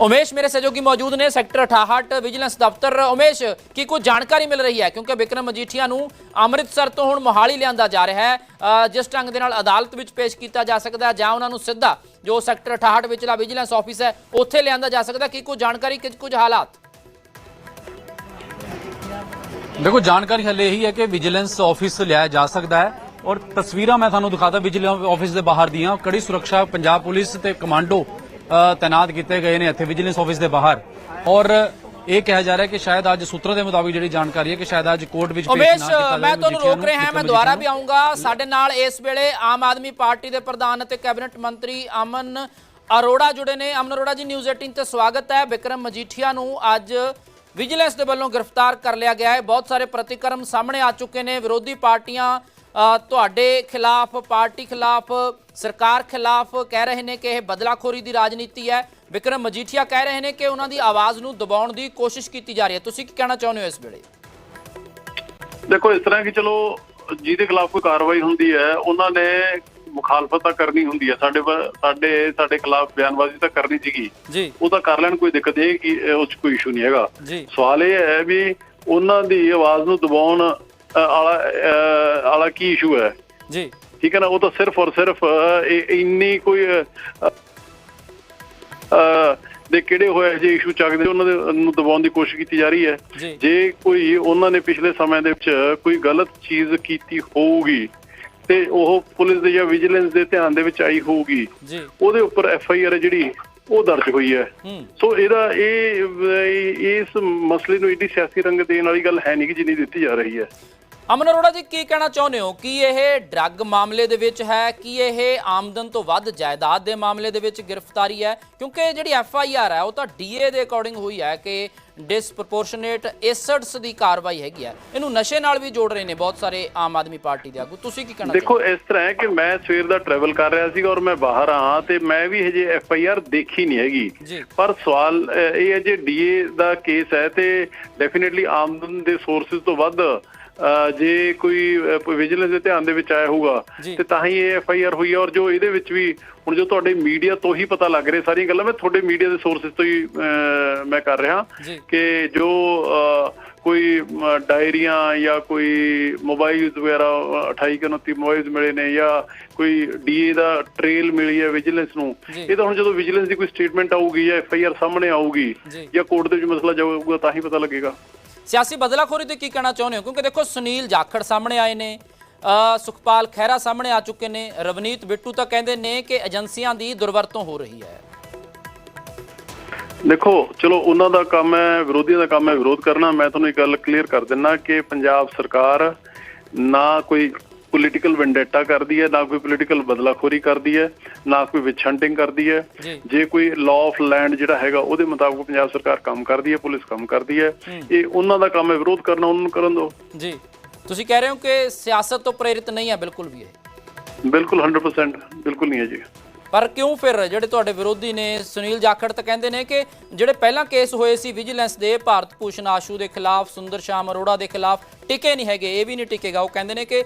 ਉਮੇਸ਼ ਮੇਰੇ ਸਹਿਯੋਗੀ ਮੌਜੂਦ ਨੇ, ਸੈਕਟਰ 68 ਵਿਜੀਲੈਂਸ ਦਫ਼ਤਰ। ਉਮੇਸ਼, ਕੀ ਕੋਈ ਜਾਣਕਾਰੀ ਮਿਲ ਰਹੀ ਹੈ? ਕਿਉਂਕਿ ਵਿਕਰਮ ਮਜੀਠੀਆ ਨੂੰ ਅੰਮ੍ਰਿਤਸਰ ਤੋਂ ਹੁਣ ਮੋਹਾਲੀ ਲਿਆਂਦਾ ਜਾ ਰਿਹਾ ਹੈ। ਜਿਸ ਢੰਗ ਦੇ ਨਾਲ ਅਦਾਲਤ ਵਿੱਚ ਪੇਸ਼ ਕੀਤਾ ਜਾ ਸਕਦਾ ਹੈ ਜਾਂ ਉਹਨਾਂ ਨੂੰ ਸਿੱਧਾ ਜੋ ਸੈਕਟਰ 68 ਵਿਚਲਾ ਵਿਜੀਲੈਂਸ ਆਫਿਸ ਹੈ, ਉੱਥੇ ਲਿਆਂਦਾ ਜਾ ਸਕਦਾ ਕੀ ਕੋਈ ਜਾਣਕਾਰੀ, ਕਿ ਕੁਝ ਹਾਲਾਤ? ਦੇਖੋ ਜਾਣਕਾਰੀ ਹਲੇ ਇਹੀ ਹੈ ਕਿ ਵਿਜੀਲੈਂਸ ਆਫਿਸ ਲਿਆਇਆ ਜਾ ਸਕਦਾ ਹੈ। ਔਰ ਤਸਵੀਰਾਂ ਮੈਂ ਤੁਹਾਨੂੰ ਦਿਖਾਦਾ ਵਿਜੀਲੈਂਸ ਆਫਿਸ ਦੇ ਬਾਹਰ ਦੀਆਂ। ਕੜੀ ਸੁਰੱਖਿਆ ਪੰਜਾਬ ਪੁਲਿਸ ਤੇ ਕਮਾਂਡੋ ਤਾਇਨਾਤ ਕੀਤੇ ਗਏ ਨੇ ਇੱਥੇ ਵਿਜੀਲੈਂਸ ਆਫਿਸ ਦੇ ਬਾਹਰ। ਔਰ ਇਹ ਕਿਹਾ ਜਾ ਰਿਹਾ ਕਿ ਸ਼ਾਇਦ ਅੱਜ ਸੂਤਰਾਂ ਦੇ ਮੁਤਾਬਿਕ ਜਿਹੜੀ ਜਾਣਕਾਰੀ ਹੈ ਕਿ ਸ਼ਾਇਦ ਅੱਜ ਕੋਰਟ ਵਿੱਚ ਪੇਸ਼ ਨਾ ਕੀਤਾ ਮੈਂ ਤੁਹਾਨੂੰ ਰੋਕ ਰਿਹਾ ਮੈਂ ਦੁਬਾਰਾ ਵੀ ਆਉਂਗਾ। ਸਾਡੇ ਨਾਲ ਇਸ ਵੇਲੇ ਆਮ ਆਦਮੀ ਪਾਰਟੀ ਦੇ ਪ੍ਰਧਾਨ ਅਤੇ ਕੈਬਨਿਟ ਮੰਤਰੀ ਅਮਨ ਅਰੋੜਾ ਜੁੜੇ ਨੇ। ਅਮਨ ਅਰੋੜਾ ਜੀ ਨਿਊਜ਼ 18 ਤੇ ਸਵਾਗਤ ਹੈ। ਵਿਕਰਮ ਮਜੀਠੀਆ ਨੂੰ ਅੱਜ ਵਿਜੀਲੈਂਸ ਦੇ ਵੱਲੋਂ ਗ੍ਰਿਫਤਾਰ ਕਰ ਲਿਆ ਗਿਆ ਹੈ। ਬਹੁਤ ਸਾਰੇ ਪ੍ਰਤੀਕਰਮ ਸਾਹਮਣੇ ਆ ਚੁੱਕੇ ਨੇ। ਵਿਰੋਧੀ ਪਾਰਟੀਆਂ ਤੁਹਾਡੇ ਖਿਲਾਫ, ਪਾਰਟੀ ਖਿਲਾਫ, ਸਰਕਾਰ ਖਿਲਾਫ ਕਹਿ ਰਹੇ ਨੇ ਕਿ ਇਹ ਬਦਲਾਖੋਰੀ ਦੀ ਰਾਜਨੀਤੀ ਹੈ। ਵਿਕਰਮ ਮਜੀਠੀਆ ਕਹਿ ਰਹੇ ਨੇ ਕਿ ਉਹਨਾਂ ਦੀ ਆਵਾਜ਼ ਨੂੰ ਦਬਾਉਣ ਦੀ ਕੋਸ਼ਿਸ਼ ਕੀਤੀ ਜਾ ਰਹੀ ਹੈ। ਤੁਸੀਂ ਕੀ ਕਹਿਣਾ ਚਾਹੁੰਦੇ ਹੋ ਇਸ ਵੇਲੇ? ਦੇਖੋ, ਇਸ ਤਰ੍ਹਾਂ ਕਿ ਚਲੋ, ਜਿਹਦੇ ਖਿਲਾਫ ਕੋਈ ਕਾਰਵਾਈ ਹੁੰਦੀ ਹੈ, ਉਹਨਾਂ ਨੇ ਮੁਖਾਲਫਤ ਤਾਂ ਕਰਨੀ ਹੁੰਦੀ ਹੈ ਸਾਡੇ ਸਾਡੇ ਸਾਡੇ ਖਿਲਾਫ ਬਿਆਨਬਾਜ਼ੀ ਤਾਂ ਕਰਨੀ ਸੀਗੀ। ਜੀ। ਉਹ ਤਾਂ ਕਰ ਲੈਣ ਕੋਈ ਦਿੱਕਤ ਨਹੀਂ ਕਿ ਇਹ ਉਸ 'ਚ ਕੋਈ ਇਸ਼ੂ ਨਹੀਂ ਹੈਗਾ। ਸਵਾਲ ਇਹ ਹੈ ਵੀ ਉਹਨਾਂ ਦੀ ਆਵਾਜ਼ ਨੂੰ ਦਬਾਉਣ ਅ, ਵਾਲਾ ਕੀ ਇਸ਼ੂ ਹੈ? ਜੀ। ਠੀਕ ਹੈ ਨਾ? ਉਹ ਤਾਂ ਸਿਰਫ ਔਰ ਸਿਰਫ ਇਹ- ਇੰਨੀ ਕੋਈ ਦੇ ਕਿਹੜੇ ਹੋਏ ਜੇ ਇਸ਼ੂ ਚੱਕਦੇ ਉਹਨਾਂ ਦੇ ਨੂੰ ਦਬਾਉਣ ਦੀ ਕੋਸ਼ਿਸ਼ ਕੀਤੀ ਜਾ ਰਹੀ ਹੈ। ਜੇ ਕੋਈ ਉਹਨਾਂ ਨੇ ਪਿਛਲੇ ਸਮੇਂ ਦੇ ਵਿੱਚ ਕੋਈ ਗਲਤ ਚੀਜ਼ ਕੀਤੀ ਹੋਊਗੀ ਤੇ ਉਹ ਪੁਲਿਸ ਦੇ ਜਾਂ ਵਿਜੀਲੈਂਸ ਦੇ ਧਿਆਨ ਦੇ ਵਿੱਚ ਆਈ ਹੋਊਗੀ। ਜੀ। ਉਹਦੇ ਉੱਪਰ ਐਫ ਆਈ ਆਰ ਜਿਹੜੀ ਉਹ ਦਰਜ ਹੋਈ ਹੈ। ਸੋ ਇਹਦਾ ਇਹ ਇਸ ਮਸਲੇ ਨੂੰ ਏਡੀ ਸਿਆਸੀ ਰੰਗ ਦੇਣ ਵਾਲੀ ਗੱਲ ਹੈ ਨਹੀਂ ਕਿ ਜਿੰਨੀ ਦਿੱਤੀ ਜਾ ਰਹੀ ਹੈ। ਅਮਨ ਅਰੋੜਾ ਜੀ ਕੀ ਕਹਿਣਾ ਚਾਹੁੰਦੇ ਹੋ? ਕਿ ਇਹ ਡਰੱਗ ਮਾਮਲੇ ਦੇ ਵਿੱਚ ਹੈ? ਕਿ ਇਹ ਆਮਦਨ ਤੋਂ ਵੱਧ ਜਾਇਦਾਦ ਦੇ ਮਾਮਲੇ ਦੇ ਵਿੱਚ ਗ੍ਰਿਫਤਾਰੀ ਹੈ? ਕਿਉਂਕਿ ਜਿਹੜੀ ਐਫ ਆਈ ਆਰ ਹੈ ਉਹ ਤਾਂ ਡੀਏ ਦੇ ਅਕੋਰਡਿੰਗ ਹੋਈ ਹੈ ਕਿ ਡਿਸਪ੍ਰੋਪੋਰਸ਼ਨੇਟ ਐਸਟਸ ਦੀ ਕਾਰਵਾਈ ਹੈਗੀ ਹੈ। ਇਹਨੂੰ ਨਸ਼ੇ ਨਾਲ ਵੀ ਜੋੜ ਰਹੇ ਨੇ ਬਹੁਤ ਸਾਰੇ ਆਮ ਆਦਮੀ ਪਾਰਟੀ ਦੇ ਆਗੂ। ਤੁਸੀਂ ਕੀ ਕਹਿਣਾ ਦੇਖੋ ਇਸ ਤਰ੍ਹਾਂ ਹੈ ਕਿ ਮੈਂ ਸਵੇਰ ਦਾ ਟਰੈਵਲ ਕਰ ਰਿਹਾ ਸੀਗਾ ਔਰ ਮੈਂ ਬਾਹਰ ਆ ਤੇ ਮੈਂ ਵੀ ਹਜੇ ਐਫ ਆਈ ਆਰ ਦੇਖੀ ਨਹੀਂ ਹੈਗੀ। ਪਰ ਸਵਾਲ ਇਹ ਹੈ ਜੇ ਡੀਏ ਦਾ ਕੇਸ ਹੈ ਤੇ ਡੈਫੀਨਿਟਲੀ ਆਮਦਨ ਦੇ ਸੋਰਸਸ ਤੋਂ ਵੱਧ ਜੇ ਕੋਈ ਵਿਜੀਲੈਂਸ ਦੇ ਧਿਆਨ ਦੇ ਵਿੱਚ ਆਇਆ ਹੋਊਗਾ। ਤੇ ਤਾਂ ਹੀ ਇਹ ਐਫ ਆਈ ਆਰ ਹੋਈ ਔਰ ਜੋ ਇਹਦੇ ਵਿੱਚ ਵੀ ਹੁਣ ਜੋ ਤੁਹਾਡੇ ਮੀਡੀਆ ਤੋਂ ਹੀ ਪਤਾ ਲੱਗ ਰਿਹਾ ਸਾਰੀਆਂ ਗੱਲਾਂ ਮੈਂ ਤੁਹਾਡੇ ਮੀਡੀਆ ਦੇ ਸੋਰਸਸ ਤੋਂ ਹੀ ਮੈਂ ਕਰ ਰਿਹਾ। ਕਿ ਜੋ ਕੋਈ ਡਾਇਰੀਆਂ ਜਾਂ ਕੋਈ ਮੋਬਾਈਲਸ ਵਗੈਰਾ ਅ, 28 ਕਿ 29 ਮੋਬਾਈਲਸ ਮਿਲੇ ਨੇ ਜਾਂ ਕੋਈ ਡੀਏ ਦਾ ਟ੍ਰੇਲ ਮਿਲੀ ਹੈ ਵਿਜੀਲੈਂਸ ਨੂੰ। ਇਹ ਤਾਂ ਹੁਣ ਜਦੋਂ ਵਿਜੀਲੈਂਸ ਦੀ ਕੋਈ ਸਟੇਟਮੈਂਟ ਆਊਗੀ ਜਾਂ ਐਫ ਆਈ ਆਰ ਸਾਹਮਣੇ ਆਊਗੀ। ਜਾਂ ਕੋਰਟ ਦੇ ਵਿੱਚ ਮਸਲਾ ਜਾਊਗਾ ਤਾਂ ਹੀ ਪਤਾ ਲੱਗੇਗਾ ਸਿਆਸੀ ਬਦਲਾਖੋਰੀ ਤੇ ਕੀ ਕਹਿਣਾ ਚਾਹੁੰਦੇ ਹੋ? ਕਿਉਂਕਿ ਦੇਖੋ, ਸੁਨੀਲ ਜਾਖੜ ਸਾਹਮਣੇ ਆਏ ਨੇ ਸੁਖਪਾਲ ਖਹਿਰਾ ਸਾਹਮਣੇ ਆ ਚੁੱਕੇ ਨੇ, ਰਵਨੀਤ ਬਿੱਟੂ ਤਾਂ ਕਹਿੰਦੇ ਨੇ ਕਿ ਏਜੰਸੀਆਂ ਦੀ ਦੁਰਵਰਤੋਂ ਹੋ ਰਹੀ ਹੈ। ਦੇਖੋ, ਚਲੋ, ਉਹਨਾਂ ਦਾ ਕੰਮ ਹੈ, ਵਿਰੋਧੀਆਂ ਦਾ ਕੰਮ ਹੈ, ਵਿਰੋਧ ਕਰਨਾ। ਮੈਂ ਤੁਹਾਨੂੰ ਇੱਕ ਗੱਲ ਕਲੀਅਰ ਕਰ ਦਿੰਨਾ ਕਿ ਪੰਜਾਬ ਸਰਕਾਰ ਨਾ ਕੋਈ ਪੋਲੀਟੀਕਲ ਵੈਂਡੇਟਾ ਕਰਦੀ ਹੈ ਨਾ ਕੋਈ ਪੋਲੀਟੀਕਲ ਬਦਲਾਖੋਰੀ ਕਰਦੀ ਹੈ ਨਾ ਕੋਈ ਵਿਚ ਹੰਟਿੰਗ ਕਰਦੀ ਹੈ। ਜੀ। ਕੋਈ ਲਾਅ ਆਫ ਲੈਂਡ ਜਿਹੜਾ ਹੈਗਾ ਉਹਦੇ ਮੁਤਾਬਕ ਪੰਜਾਬ ਸਰਕਾਰ ਕੰਮ ਕਰਦੀ ਹੈ ਪੁਲਿਸ ਕੰਮ ਕਰਦੀ ਹੈ। ਇਹ ਉਹਨਾਂ ਦਾ ਕੰਮ ਹੈ ਵਿਰੋਧ ਕਰਨਾ ਉਹਨਾਂ ਨੂੰ ਕਰਨ ਦਿਓ। ਜੀ। ਤੁਸੀਂ ਕਹਿ ਰਹੇ ਹੋ ਕਿ ਸਿਆਸਤ ਤੋਂ ਪ੍ਰੇਰਿਤ ਨਹੀਂ ਹੈ ਬਿਲਕੁਲ ਵੀ ਇਹ। ਬਿਲਕੁਲ 100% ਬਿਲਕੁਲ ਨਹੀਂ ਹੈ ਜੀ। ਪਰ ਕਿਉਂ ਫਿਰ ਜਿਹੜੇ ਤੁਹਾਡੇ ਵਿਰੋਧੀ ਨੇ ਸੁਨੀਲ ਜਾਖੜ ਤਾਂ ਕਹਿੰਦੇ ਨੇ ਕਿ ਜਿਹੜੇ ਪਹਿਲਾਂ ਕੇਸ ਹੋਏ ਸੀ ਵਿਜੀਲੈਂਸ ਦੇ, ਭਾਰਤ ਭੂਸ਼ਣ ਆਸ਼ੂ ਦੇ ਖਿਲਾਫ, ਸੁੰਦਰ ਸ਼ਾਮ ਅਰੋੜਾ ਦੇ ਖਿਲਾਫ ਟਿਕੇ ਨਹੀਂ ਹੈਗੇ, ਇਹ ਵੀ ਨਹੀਂ ਟਿਕੇਗਾ। ਉਹ ਕਹਿੰਦੇ ਨੇ ਕਿ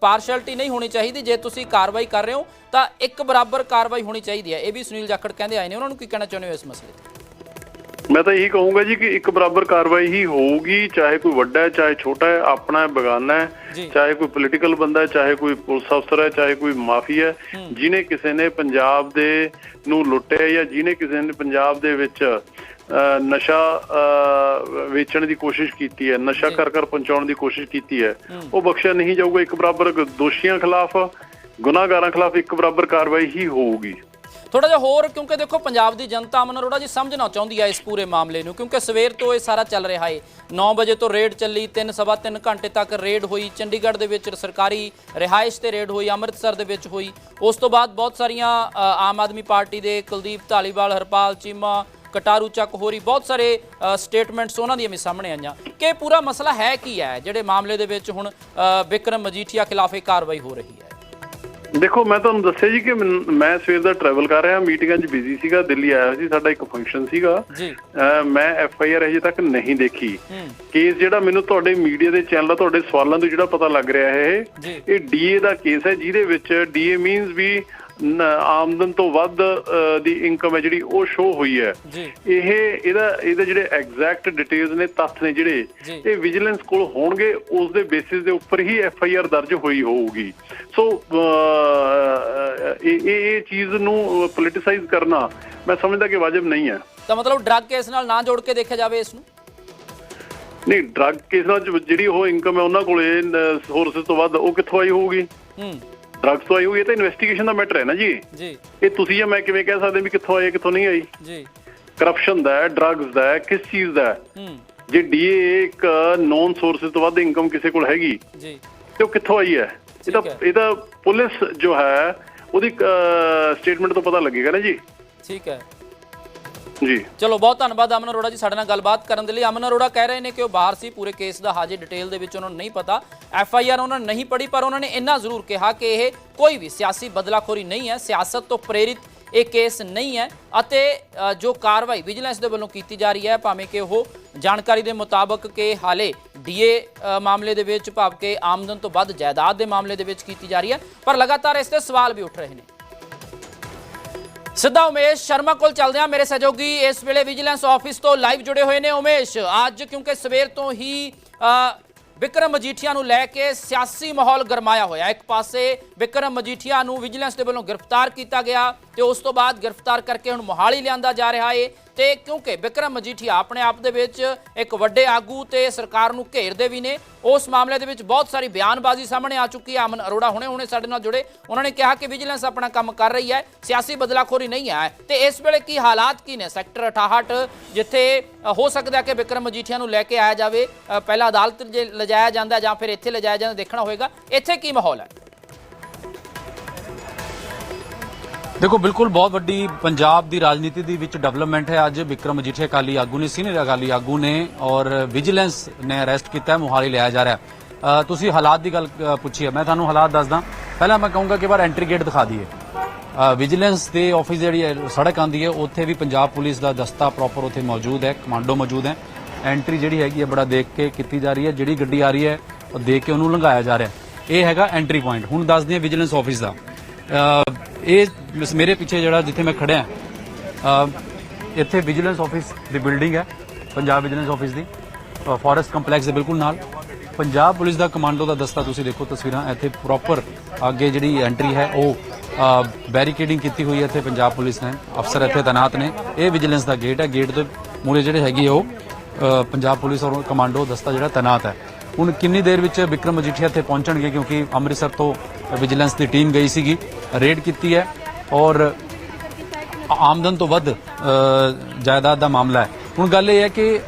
ਪਾਰਸ਼ੈਲਿਟੀ ਨਹੀਂ ਹੋਣੀ ਚਾਹੀਦੀ, ਜੇ ਤੁਸੀਂ ਕਾਰਵਾਈ ਕਰ ਰਹੇ ਹੋ ਤਾਂ ਇੱਕ ਬਰਾਬਰ ਕਾਰਵਾਈ ਹੋਣੀ ਚਾਹੀਦੀ ਹੈ। ਇਹ ਵੀ ਸੁਨੀਲ ਜਾਖੜ ਕਹਿੰਦੇ ਆਏ ਨੇ। ਉਹਨਾਂ ਨੂੰ ਕੀ ਕਹਿਣਾ ਚਾਹੁੰਦੇ ਹੋ ਇਸ ਮਸਲੇ ਤੇ? ਮੈਂ ਤਾਂ ਇਹੀ ਕਹੂੰਗਾ ਜੀ ਕਿ ਇੱਕ ਬਰਾਬਰ ਕਾਰਵਾਈ ਹੀ ਹੋਊਗੀ ਚਾਹੇ ਕੋਈ ਵੱਡਾ ਹੈ ਚਾਹੇ ਛੋਟਾ ਹੈ ਆਪਣਾ ਹੈ ਬਗਾਨਾ। ਹੈ ਚਾਹੇ ਕੋਈ ਪੋਲੀਟੀਕਲ ਬੰਦਾ ਹੈ ਚਾਹੇ ਕੋਈ ਪੁਲਿਸ ਅਫਸਰ ਹੈ ਚਾਹੇ ਕੋਈ ਮਾਫੀਆ ਹੈ ਜਿਨੇ ਕਿਸੇ ਨੇ ਪੰਜਾਬ ਦੇ ਨੂੰ ਲੁੱਟਿਆ ਜਾਂ ਜਿਨੇ ਕਿਸੇ ਨੇ ਪੰਜਾਬ ਦੇ ਵਿੱਚ ਨਸ਼ਾ ਵੇਚਣ ਦੀ ਕੋਸ਼ਿਸ਼ ਕੀਤੀ ਹੈ ਨਸ਼ਾ। ਕਰ ਕਰ ਪਹੁੰਚਾਉਣ ਦੀ ਕੋਸ਼ਿਸ਼ ਕੀਤੀ ਹੈ ਉਹ ਬਖਸ਼ਿਆ ਨਹੀਂ ਜਾਊਗਾ ਇੱਕ ਬਰਾਬਰ ਦੋਸ਼ੀਆਂ ਖਿਲਾਫ ਗੁਨਾਹਗਾਰਾਂ ਖਿਲਾਫ ਇੱਕ ਬਰਾਬਰ ਕਾਰਵਾਈ ਹੀ ਹੋਊਗੀ ਥੋੜਾ ਜਿਹਾ ਹੋਰ ਕਿਉਂਕਿ ਦੇਖੋ ਪੰਜਾਬ ਦੀ ਜਨਤਾ ਅਮਨ ਅਰੋੜਾ ਜੀ ਸਮਝਣਾ ਚਾਹੁੰਦੀ ਹੈ ਇਸ ਪੂਰੇ ਮਾਮਲੇ ਨੂੰ ਕਿਉਂਕਿ ਸਵੇਰ ਤੋਂ ਇਹ ਸਾਰਾ ਚੱਲ ਰਿਹਾ ਹੈ 9 ਵਜੇ ਤੋਂ ਰੇਡ ਚੱਲੀ 3 ਸਵਾ 3 ਘੰਟੇ ਤੱਕ ਰੇਡ ਹੋਈ ਚੰਡੀਗੜ੍ਹ ਦੇ ਵਿੱਚ ਸਰਕਾਰੀ ਰਿਹਾਇਸ਼ ਤੇ ਰੇਡ ਹੋਈ ਅੰਮ੍ਰਿਤਸਰ ਦੇ ਵਿੱਚ ਹੋਈ। ਉਸ ਤੋਂ ਬਾਅਦ ਬਹੁਤ ਸਾਰੀਆਂ ਆਮ ਆਦਮੀ ਪਾਰਟੀ ਦੇ ਕੁਲਦੀਪ ਢਾਲੀਵਾਲ ਹਰਪਾਲ ਚੀਮਾ ਕਟਾਰੂ ਚੱਕ ਹੋਰੀ ਬਹੁਤ ਸਾਰੇ ਸਟੇਟਮੈਂਟਸ ਉਹਨਾਂ ਦੀਆਂ ਵੀ ਸਾਹਮਣੇ ਆਈਆਂ। ਕਿ ਇਹ ਪੂਰਾ ਮਸਲਾ ਹੈ ਕੀ ਹੈ ਜਿਹੜੇ ਮਾਮਲੇ ਦੇ ਵਿੱਚ ਹੁਣ ਅ, ਵਿਕਰਮ ਮਜੀਠੀਆ ਖਿਲਾਫ ਇਹ ਕਾਰਵਾਈ ਹੋ ਰਹੀ ਹੈ? ਦੇਖੋ ਮੈਂ ਤੁਹਾਨੂੰ ਦੱਸਿਆ ਜੀ ਕਿ ਮੈਂ ਸਵੇਰ ਦਾ ਟਰੈਵਲ ਕਰ ਰਿਹਾ ਮੀਟਿੰਗਾਂ 'ਚ ਬਿਜ਼ੀ ਸੀਗਾ ਦਿੱਲੀ ਆਇਆ ਸੀ ਸਾਡਾ ਇੱਕ ਫੰਕਸ਼ਨ ਸੀਗਾ। ਮੈਂ ਐਫ ਆਈ ਆਰ ਅਜੇ ਤੱਕ ਨਹੀਂ ਦੇਖੀ। ਕੇਸ ਜਿਹੜਾ ਮੈਨੂੰ ਤੁਹਾਡੇ ਮੀਡੀਆ ਦੇ ਚੈਨਲ ਤੁਹਾਡੇ ਸਵਾਲਾਂ ਤੋਂ ਜਿਹੜਾ ਪਤਾ ਲੱਗ ਰਿਹਾ ਹੈ। ਇਹ। ਡੀਏ ਦਾ ਕੇਸ ਹੈ ਜਿਹਦੇ ਵਿੱਚ ਡੀਏ ਮੀਨਸ ਵੀ ਆਮਦਨ ਤੋਂ ਵੱਧ ਦੀ ਇਨਕਮ ਹੈ ਜਿਹੜੀ ਉਹ ਸ਼ੋ ਹੋਈ ਹੈ। ਜੀ। ਇਹ ਇਹਦਾ ਇਹਦੇ ਜਿਹੜੇ ਐਗਜ਼ੈਕਟ ਡਿਟੇਲਸ ਨੇ ਤੱਥ ਨੇ ਜਿਹੜੇ। ਇਹ ਵਿਜੀਲੈਂਸ ਕੋਲ ਹੋਣਗੇ ਉਸ ਦੇ ਬੇਸਿਸ ਦੇ ਉੱਪਰ ਹੀ ਐਫ ਆਈ ਆਰ ਦਰਜ ਹੋਈ ਹੋਊਗੀ। ਸੋ ਇਹ ਇਹ ਚੀਜ਼ ਨੂੰ ਪੋਲਿਟਿਸਾਈਜ਼ ਕਰਨਾ ਮੈਂ ਸਮਝਦਾ ਕਿ ਵਾਜਬ ਨਹੀਂ ਹੈ। ਤਾਂ ਮਤਲਬ ਡਰੱਗ ਕੇਸ ਨਾਲ ਨਾ ਜੋੜ ਕੇ ਦੇਖਿਆ ਜਾਵੇ ਇਸ ਨੂੰ ਨਹੀਂ ਡਰੱਗ ਕੇਸ ਨਾਲ ਜਿਹੜੀ ਉਹ ਇਨਕਮ ਹੈ ਉਹਨਾਂ ਕੋਲੇ ਸੋਰਸਸ ਤੋਂ ਵੱਧ ਉਹ ਕਿੱਥੋਂ ਆਈ ਹੋਊਗੀ? ਹੂੰ। ਡਰੱਗਸ ਤੋਂ ਆਈ ਹੋਊਗੀ ਇਹ ਤਾਂ ਇਨਵੈਸਟੀਗੇਸ਼ਨ ਦਾ ਮੈਟਰ ਹੈ ਨਾ ਜੀ। ਜੀ। ਇਹ ਤੁਸੀਂ ਜਾਂ ਮੈਂ ਕਿਵੇਂ ਕਹਿ ਸਕਦੇ ਵੀ ਕਿੱਥੋਂ ਆਈ ਕਿੱਥੋਂ ਨਹੀਂ ਆਈ? ਜੀ। ਕਰਪਸ਼ਨ ਦਾ ਹੈ ਡਰੱਗਸ ਦਾ ਹੈ ਕਿਸ ਚੀਜ਼ ਦਾ ਹੈ? ਹੂੰ। ਜੇ ਡੀਏ ਇੱਕ ਨੌਨ ਸੋਰਸਸ ਤੋਂ ਵੱਧ ਇਨਕਮ ਕਿਸੇ ਕੋਲ ਹੈਗੀ ਜੀ। ਤੇ ਉਹ ਕਿੱਥੋਂ ਆਈ ਹੈ? ਇਹ ਤਾਂ। ਇਹ ਤਾਂ ਪੁਲਿਸ ਜੋ ਹੈ ਉਹਦੀ ਸਟੇਟਮੈਂਟ ਤੋਂ ਪਤਾ ਲੱਗੇਗਾ ਨਾ ਜੀ। ਠੀਕ ਹੈ। ਜੀ। ਚਲੋ, ਬਹੁਤ ਧੰਨਵਾਦ ਅਮਨ ਅਰੋੜਾ ਜੀ ਸਾਡੇ ਨਾਲ ਗੱਲਬਾਤ ਕਰਨ ਦੇ ਲਈ। ਅਮਨ ਅਰੋੜਾ ਕਹਿ ਰਹੇ ਨੇ ਕਿ ਉਹ ਬਾਹਰ ਸੀ, ਪੂਰੇ ਕੇਸ ਦਾ ਹਾਜੇ ਡਿਟੇਲ ਦੇ ਵਿੱਚ ਉਹਨਾਂ ਨੂੰ ਨਹੀਂ ਪਤਾ। ਐਫ ਆਈ ਆਰ ਉਹਨਾਂ ਨੇ ਨਹੀਂ ਪੜ੍ਹੀ, ਪਰ ਉਹਨਾਂ ਨੇ ਇੰਨਾ ਜ਼ਰੂਰ ਕਿਹਾ ਕਿ ਇਹ ਕੋਈ ਵੀ ਸਿਆਸੀ ਬਦਲਾਖੋਰੀ ਨਹੀਂ ਹੈ। ਸਿਆਸਤ ਤੋਂ ਪ੍ਰੇਰਿਤ ਇਹ ਕੇਸ ਨਹੀਂ ਹੈ ਅਤੇ ਜੋ ਕਾਰਵਾਈ ਵਿਜੀਲੈਂਸ ਦੇ ਵੱਲੋਂ ਕੀਤੀ ਜਾ ਰਹੀ ਹੈ, ਭਾਵੇਂ ਕਿ ਉਹ ਜਾਣਕਾਰੀ ਦੇ ਮੁਤਾਬਕ ਕਿ ਹਾਲੇ ਡੀਏ ਮਾਮਲੇ ਦੇ ਵਿੱਚ ਭਾਵ ਕਿ ਆਮਦਨ ਤੋਂ ਵੱਧ ਜਾਇਦਾਦ ਦੇ ਮਾਮਲੇ ਦੇ ਵਿੱਚ ਕੀਤੀ ਜਾ ਰਹੀ ਹੈ। ਪਰ ਲਗਾਤਾਰ ਇਸ ਤੇ ਸਵਾਲ ਵੀ ਉੱਠ ਰਹੇ ਨੇ। ਸਿੱਧਾ ਉਮੇਸ਼ ਸ਼ਰਮਾ ਕੋਲ ਚੱਲਦੇ ਹਾਂ। ਮੇਰੇ ਸਹਿਯੋਗੀ ਇਸ ਵੇਲੇ ਵਿਜੀਲੈਂਸ ਆਫਿਸ ਤੋਂ ਲਾਈਵ ਜੁੜੇ ਹੋਏ ਨੇ ਉਮੇਸ਼। ਅੱਜ ਕਿਉਂਕਿ ਸਵੇਰ ਤੋਂ ਹੀ ਅ, ਵਿਕਰਮ ਮਜੀਠੀਆ ਨੂੰ ਲੈ ਕੇ ਸਿਆਸੀ ਮਾਹੌਲ ਗਰਮਾਇਆ ਹੋਇਆ। ਇੱਕ ਪਾਸੇ ਵਿਕਰਮ ਮਜੀਠੀਆ ਨੂੰ ਵਿਜੀਲੈਂਸ ਦੇ ਵੱਲੋਂ ਗ੍ਰਿਫਤਾਰ ਕੀਤਾ ਗਿਆ ਤੇ ਉਸ ਤੋਂ ਬਾਅਦ ਗ੍ਰਿਫਤਾਰ ਕਰਕੇ ਹੁਣ ਮੋਹਾਲੀ ਲਿਆਂਦਾ ਜਾ ਰਿਹਾ ਏ। ਤੇ ਕਿਉਂਕਿ ਵਿਕਰਮ ਮਜੀਠੀਆ ਆਪਣੇ ਆਪ ਦੇ ਵਿੱਚ ਇੱਕ ਵੱਡੇ ਆਗੂ ਤੇ ਸਰਕਾਰ ਨੂੰ ਘੇਰਦੇ ਵੀ ਨੇ, ਉਸ ਮਾਮਲੇ ਦੇ ਵਿੱਚ ਬਹੁਤ ਸਾਰੀ ਬਿਆਨਬਾਜ਼ੀ ਸਾਹਮਣੇ ਆ ਚੁੱਕੀ ਹੈ ਅਮਨ ਅਰੋੜਾ ਹੁਣੇ ਹੁਣੇ ਸਾਡੇ ਨਾਲ ਜੁੜੇ। ਉਹਨਾਂ ਨੇ ਕਿਹਾ ਕਿ ਵਿਜੀਲੈਂਸ ਆਪਣਾ ਕੰਮ ਕਰ ਰਹੀ ਹੈ, ਸਿਆਸੀ ਬਦਲਾਖੋਰੀ ਨਹੀਂ ਹੈ। ਤੇ ਇਸ ਵੇਲੇ ਕੀ ਹਾਲਾਤ ਕੀ ਨੇ ਸੈਕਟਰ 68 ਜਿੱਥੇ ਹੋ ਸਕਦਾ ਕਿ ਵਿਕਰਮ ਮਜੀਠੀਆ ਨੂੰ ਲੈ ਕੇ ਆਇਆ ਜਾਵੇ ਪਹਿਲਾਂ ਅਦਾਲਤ ਜੇ ਲਿਜਾਇਆ ਜਾਂਦਾ ਜਾਂ ਫਿਰ ਇੱਥੇ ਲਿਜਾਇਆ ਜਾਂਦਾ, ਦੇਖਣਾ ਹੋਏਗਾ। ਇੱਥੇ ਕੀ ਮਾਹੌਲ ਹੈ? ਦੇਖੋ ਬਿਲਕੁਲ ਬਹੁਤ ਵੱਡੀ ਪੰਜਾਬ ਦੀ ਰਾਜਨੀਤੀ ਦੇ ਵਿੱਚ ਡਿਵੈਲਪਮੈਂਟ ਹੈ ਅੱਜ। ਵਿਕਰਮ ਮਜੀਠੇ ਅਕਾਲੀ ਆਗੂ ਨੇ ਸੀਨੀਅਰ ਅਕਾਲੀ ਆਗੂ ਨੇ ਔਰ ਵਿਜੀਲੈਂਸ ਨੇ ਅਰੈਸਟ ਕੀਤਾ ਹੈ ਮੁਹਾਲੀ ਲਿਆਇਆ ਜਾ ਰਿਹਾ। ਤੁਸੀਂ ਹਾਲਾਤ ਦੀ ਗੱਲ ਪੁੱਛੀ ਹੈ ਮੈਂ ਤੁਹਾਨੂੰ ਹਾਲਾਤ ਦੱਸਦਾ। ਪਹਿਲਾਂ ਮੈਂ ਕਹੂੰਗਾ ਕਿ ਵਾਰ ਐਂਟਰੀ ਗੇਟ ਦਿਖਾ ਦਈਏ। ਵਿਜੀਲੈਂਸ ਦੇ ਆਫਿਸ ਜਿਹੜੀ ਹੈ, ਸੜਕ ਆਂਦੀ ਹੈ ਉੱਥੇ ਵੀ ਪੰਜਾਬ ਪੁਲਿਸ ਦਾ ਦਸਤਾ ਪ੍ਰੋਪਰ ਉੱਥੇ ਮੌਜੂਦ ਹੈ ਕਮਾਂਡੋ ਮੌਜੂਦ ਹੈ। ਐਂਟਰੀ ਜਿਹੜੀ ਹੈਗੀ ਹੈ ਬੜਾ ਦੇਖ ਕੇ ਕੀਤੀ ਜਾ ਰਹੀ ਹੈ। ਜਿਹੜੀ ਗੱਡੀ ਆ ਰਹੀ ਹੈ ਉਹ ਦੇਖ ਕੇ ਉਹਨੂੰ ਲੰਘਾਇਆ ਜਾ ਰਿਹਾ। ਇਹ ਹੈਗਾ ਐਂਟਰੀ ਪੁਆਇੰਟ ਹੁਣ ਦੱਸਦੇ ਹਾਂ ਵਿਜੀਲੈਂਸ ਆਫਿਸ ਦਾ। ਇਹ ਮੇਰੇ ਪਿੱਛੇ ਜਿਹੜਾ ਜਿੱਥੇ ਮੈਂ ਖੜਿਆ ਅ, ਇੱਥੇ ਵਿਜੀਲੈਂਸ ਆਫਿਸ ਦੀ ਬਿਲਡਿੰਗ ਹੈ ਪੰਜਾਬ ਵਿਜੀਲੈਂਸ ਆਫਿਸ ਦੀ ਫੋਰੈਸਟ ਕੰਪਲੈਕਸ ਦੇ ਬਿਲਕੁਲ ਨਾਲ। ਪੰਜਾਬ ਪੁਲਿਸ ਦਾ ਕਮਾਂਡੋ ਦਾ ਦਸਤਾ ਤੁਸੀਂ ਦੇਖੋ ਤਸਵੀਰਾਂ ਇੱਥੇ ਪ੍ਰੋਪਰ ਅੱਗੇ ਜਿਹੜੀ ਐਂਟਰੀ ਹੈ ਉਹ ਬੈਰੀਕੇਡਿੰਗ ਕੀਤੀ ਹੋਈ ਹੈ ਇੱਥੇ ਪੰਜਾਬ ਪੁਲਿਸ ਨੇ। ਅਫਸਰ ਇੱਥੇ ਤੈਨਾਤ ਨੇ। ਇਹ ਵਿਜੀਲੈਂਸ ਦਾ ਗੇਟ ਹੈ। ਗੇਟ ਦੇ ਮੂਰੇ ਜਿਹੜੇ ਹੈਗੇ ਉਹ ਪੰਜਾਬ ਪੁਲਿਸ ਔਰ ਕਮਾਂਡੋ ਦਸਤਾ ਜਿਹੜਾ ਤੈਨਾਤ ਹੈ। ਹੁਣ ਕਿੰਨੀ ਦੇਰ ਵਿੱਚ ਵਿਕਰਮ ਮਜੀਠੀਆ ਇੱਥੇ ਪਹੁੰਚਣਗੇ? ਕਿਉਂਕਿ ਅੰਮ੍ਰਿਤਸਰ ਤੋਂ ਵਿਜੀਲੈਂਸ ਦੀ ਟੀਮ ਗਈ ਸੀਗੀ। ਰੇਡ ਕੀਤੀ ਹੈ ਔਰ ਆਮਦਨ ਤੋਂ ਵੱਧ ਜਾਇਦਾਦ ਦਾ ਮਾਮਲਾ ਹੈ। ਹੁਣ ਗੱਲ ਇਹ ਹੈ ਕਿ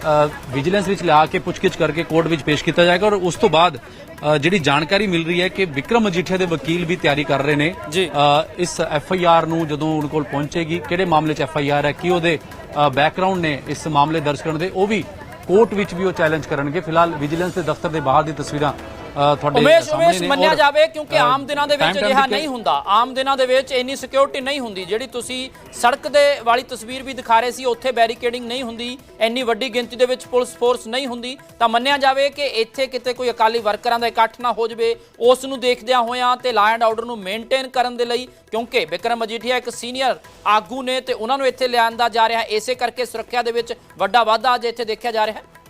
ਵਿਜੀਲੈਂਸ ਵਿੱਚ ਲਿਆ ਕੇ ਪੁੱਛਗਿੱਛ ਕਰਕੇ ਕੋਰਟ ਵਿੱਚ ਪੇਸ਼ ਕੀਤਾ ਜਾਏਗਾ ਔਰ ਉਸ ਤੋਂ ਬਾਅਦ ਜਿਹੜੀ ਜਾਣਕਾਰੀ ਮਿਲ ਰਹੀ ਹੈ ਕਿ ਵਿਕਰਮ ਮਜੀਠੀਆ ਦੇ ਵਕੀਲ ਵੀ ਤਿਆਰੀ ਕਰ ਰਹੇ ਨੇ। ਇਸ ਐਫ ਆਈ ਆਰ ਨੂੰ ਜਦੋਂ ਉਹਨਾਂ ਕੋਲ ਪਹੁੰਚੇਗੀ ਕਿਹੜੇ ਮਾਮਲੇ 'ਚ ਐਫ ਆਈ ਆਰ ਹੈ ਕੀ ਉਹਦੇ ਬੈਕਗ੍ਰਾਉਂਡ ਨੇ ਇਸ ਮਾਮਲੇ ਦਰਜ ਕਰਨ ਦੇ ਉਹ ਵੀ ਕੋਰਟ ਵਿੱਚ ਵੀ ਉਹ ਚੈਲੰਜ ਕਰਨਗੇ। ਫਿਲਹਾਲ ਵਿਜੀਲੈਂਸ ਦੇ ਦਫ਼ਤਰ ਦੇ ਬਾਹਰ ਦੀ ਤਸਵੀਰਾਂ ਤੁਹਾਡੇ ਉਮੇਸ਼ ਉਮੇਸ਼ ਮੰਨਿਆ ਜਾਵੇ ਕਿਉਂਕਿ ਆਮ ਦਿਨਾਂ ਦੇ ਵਿੱਚ ਅਜਿਹਾ ਨਹੀਂ ਹੁੰਦਾ। ਆਮ ਦਿਨਾਂ ਦੇ ਵਿੱਚ ਇੰਨੀ ਸਿਕਿਉਰਿਟੀ ਨਹੀਂ ਹੁੰਦੀ। ਜਿਹੜੀ ਤੁਸੀਂ ਸੜਕ ਦੇ ਵਾਲੀ ਤਸਵੀਰ ਵੀ ਦਿਖਾ ਰਹੇ ਸੀ ਉੱਥੇ ਬੈਰੀਕੇਡਿੰਗ ਨਹੀਂ ਹੁੰਦੀ ਇੰਨੀ ਵੱਡੀ ਗਿਣਤੀ ਦੇ ਵਿੱਚ ਪੁਲਿਸ ਫੋਰਸ ਨਹੀਂ ਹੁੰਦੀ। ਤਾਂ ਮੰਨਿਆ ਜਾਵੇ ਕਿ ਇੱਥੇ ਕਿਤੇ ਕੋਈ ਅਕਾਲੀ ਵਰਕਰਾਂ ਦਾ ਇਕੱਠ ਨਾ ਹੋ ਜਵੇ ਉਸ ਨੂੰ ਦੇਖਦਿਆਂ ਹੋਇਆਂ ਤੇ ਲਾਅ ਐਂਡ ਆਰਡਰ ਨੂੰ ਮੇਨਟੇਨ ਕਰਨ ਦੇ ਲਈ ਕਿਉਂਕਿ ਵਿਕਰਮ ਮਜੀਠੀਆ ਇੱਕ ਸੀਨੀਅਰ ਆਗੂ ਨੇ ਤੇ ਉਹਨਾਂ ਨੂੰ ਇੱਥੇ ਲਿਆਂਦਾ ਜਾ ਰਿਹਾ। ਇਸੇ ਕਰਕੇ ਸੁਰੱਖਿਆ ਦੇ ਵਿੱਚ ਵੱਡਾ ਵਾਧਾ ਅੱਜ ਇੱਥੇ ਦੇਖਿਆ ਜਾ ਰਿਹਾ ਹੈ।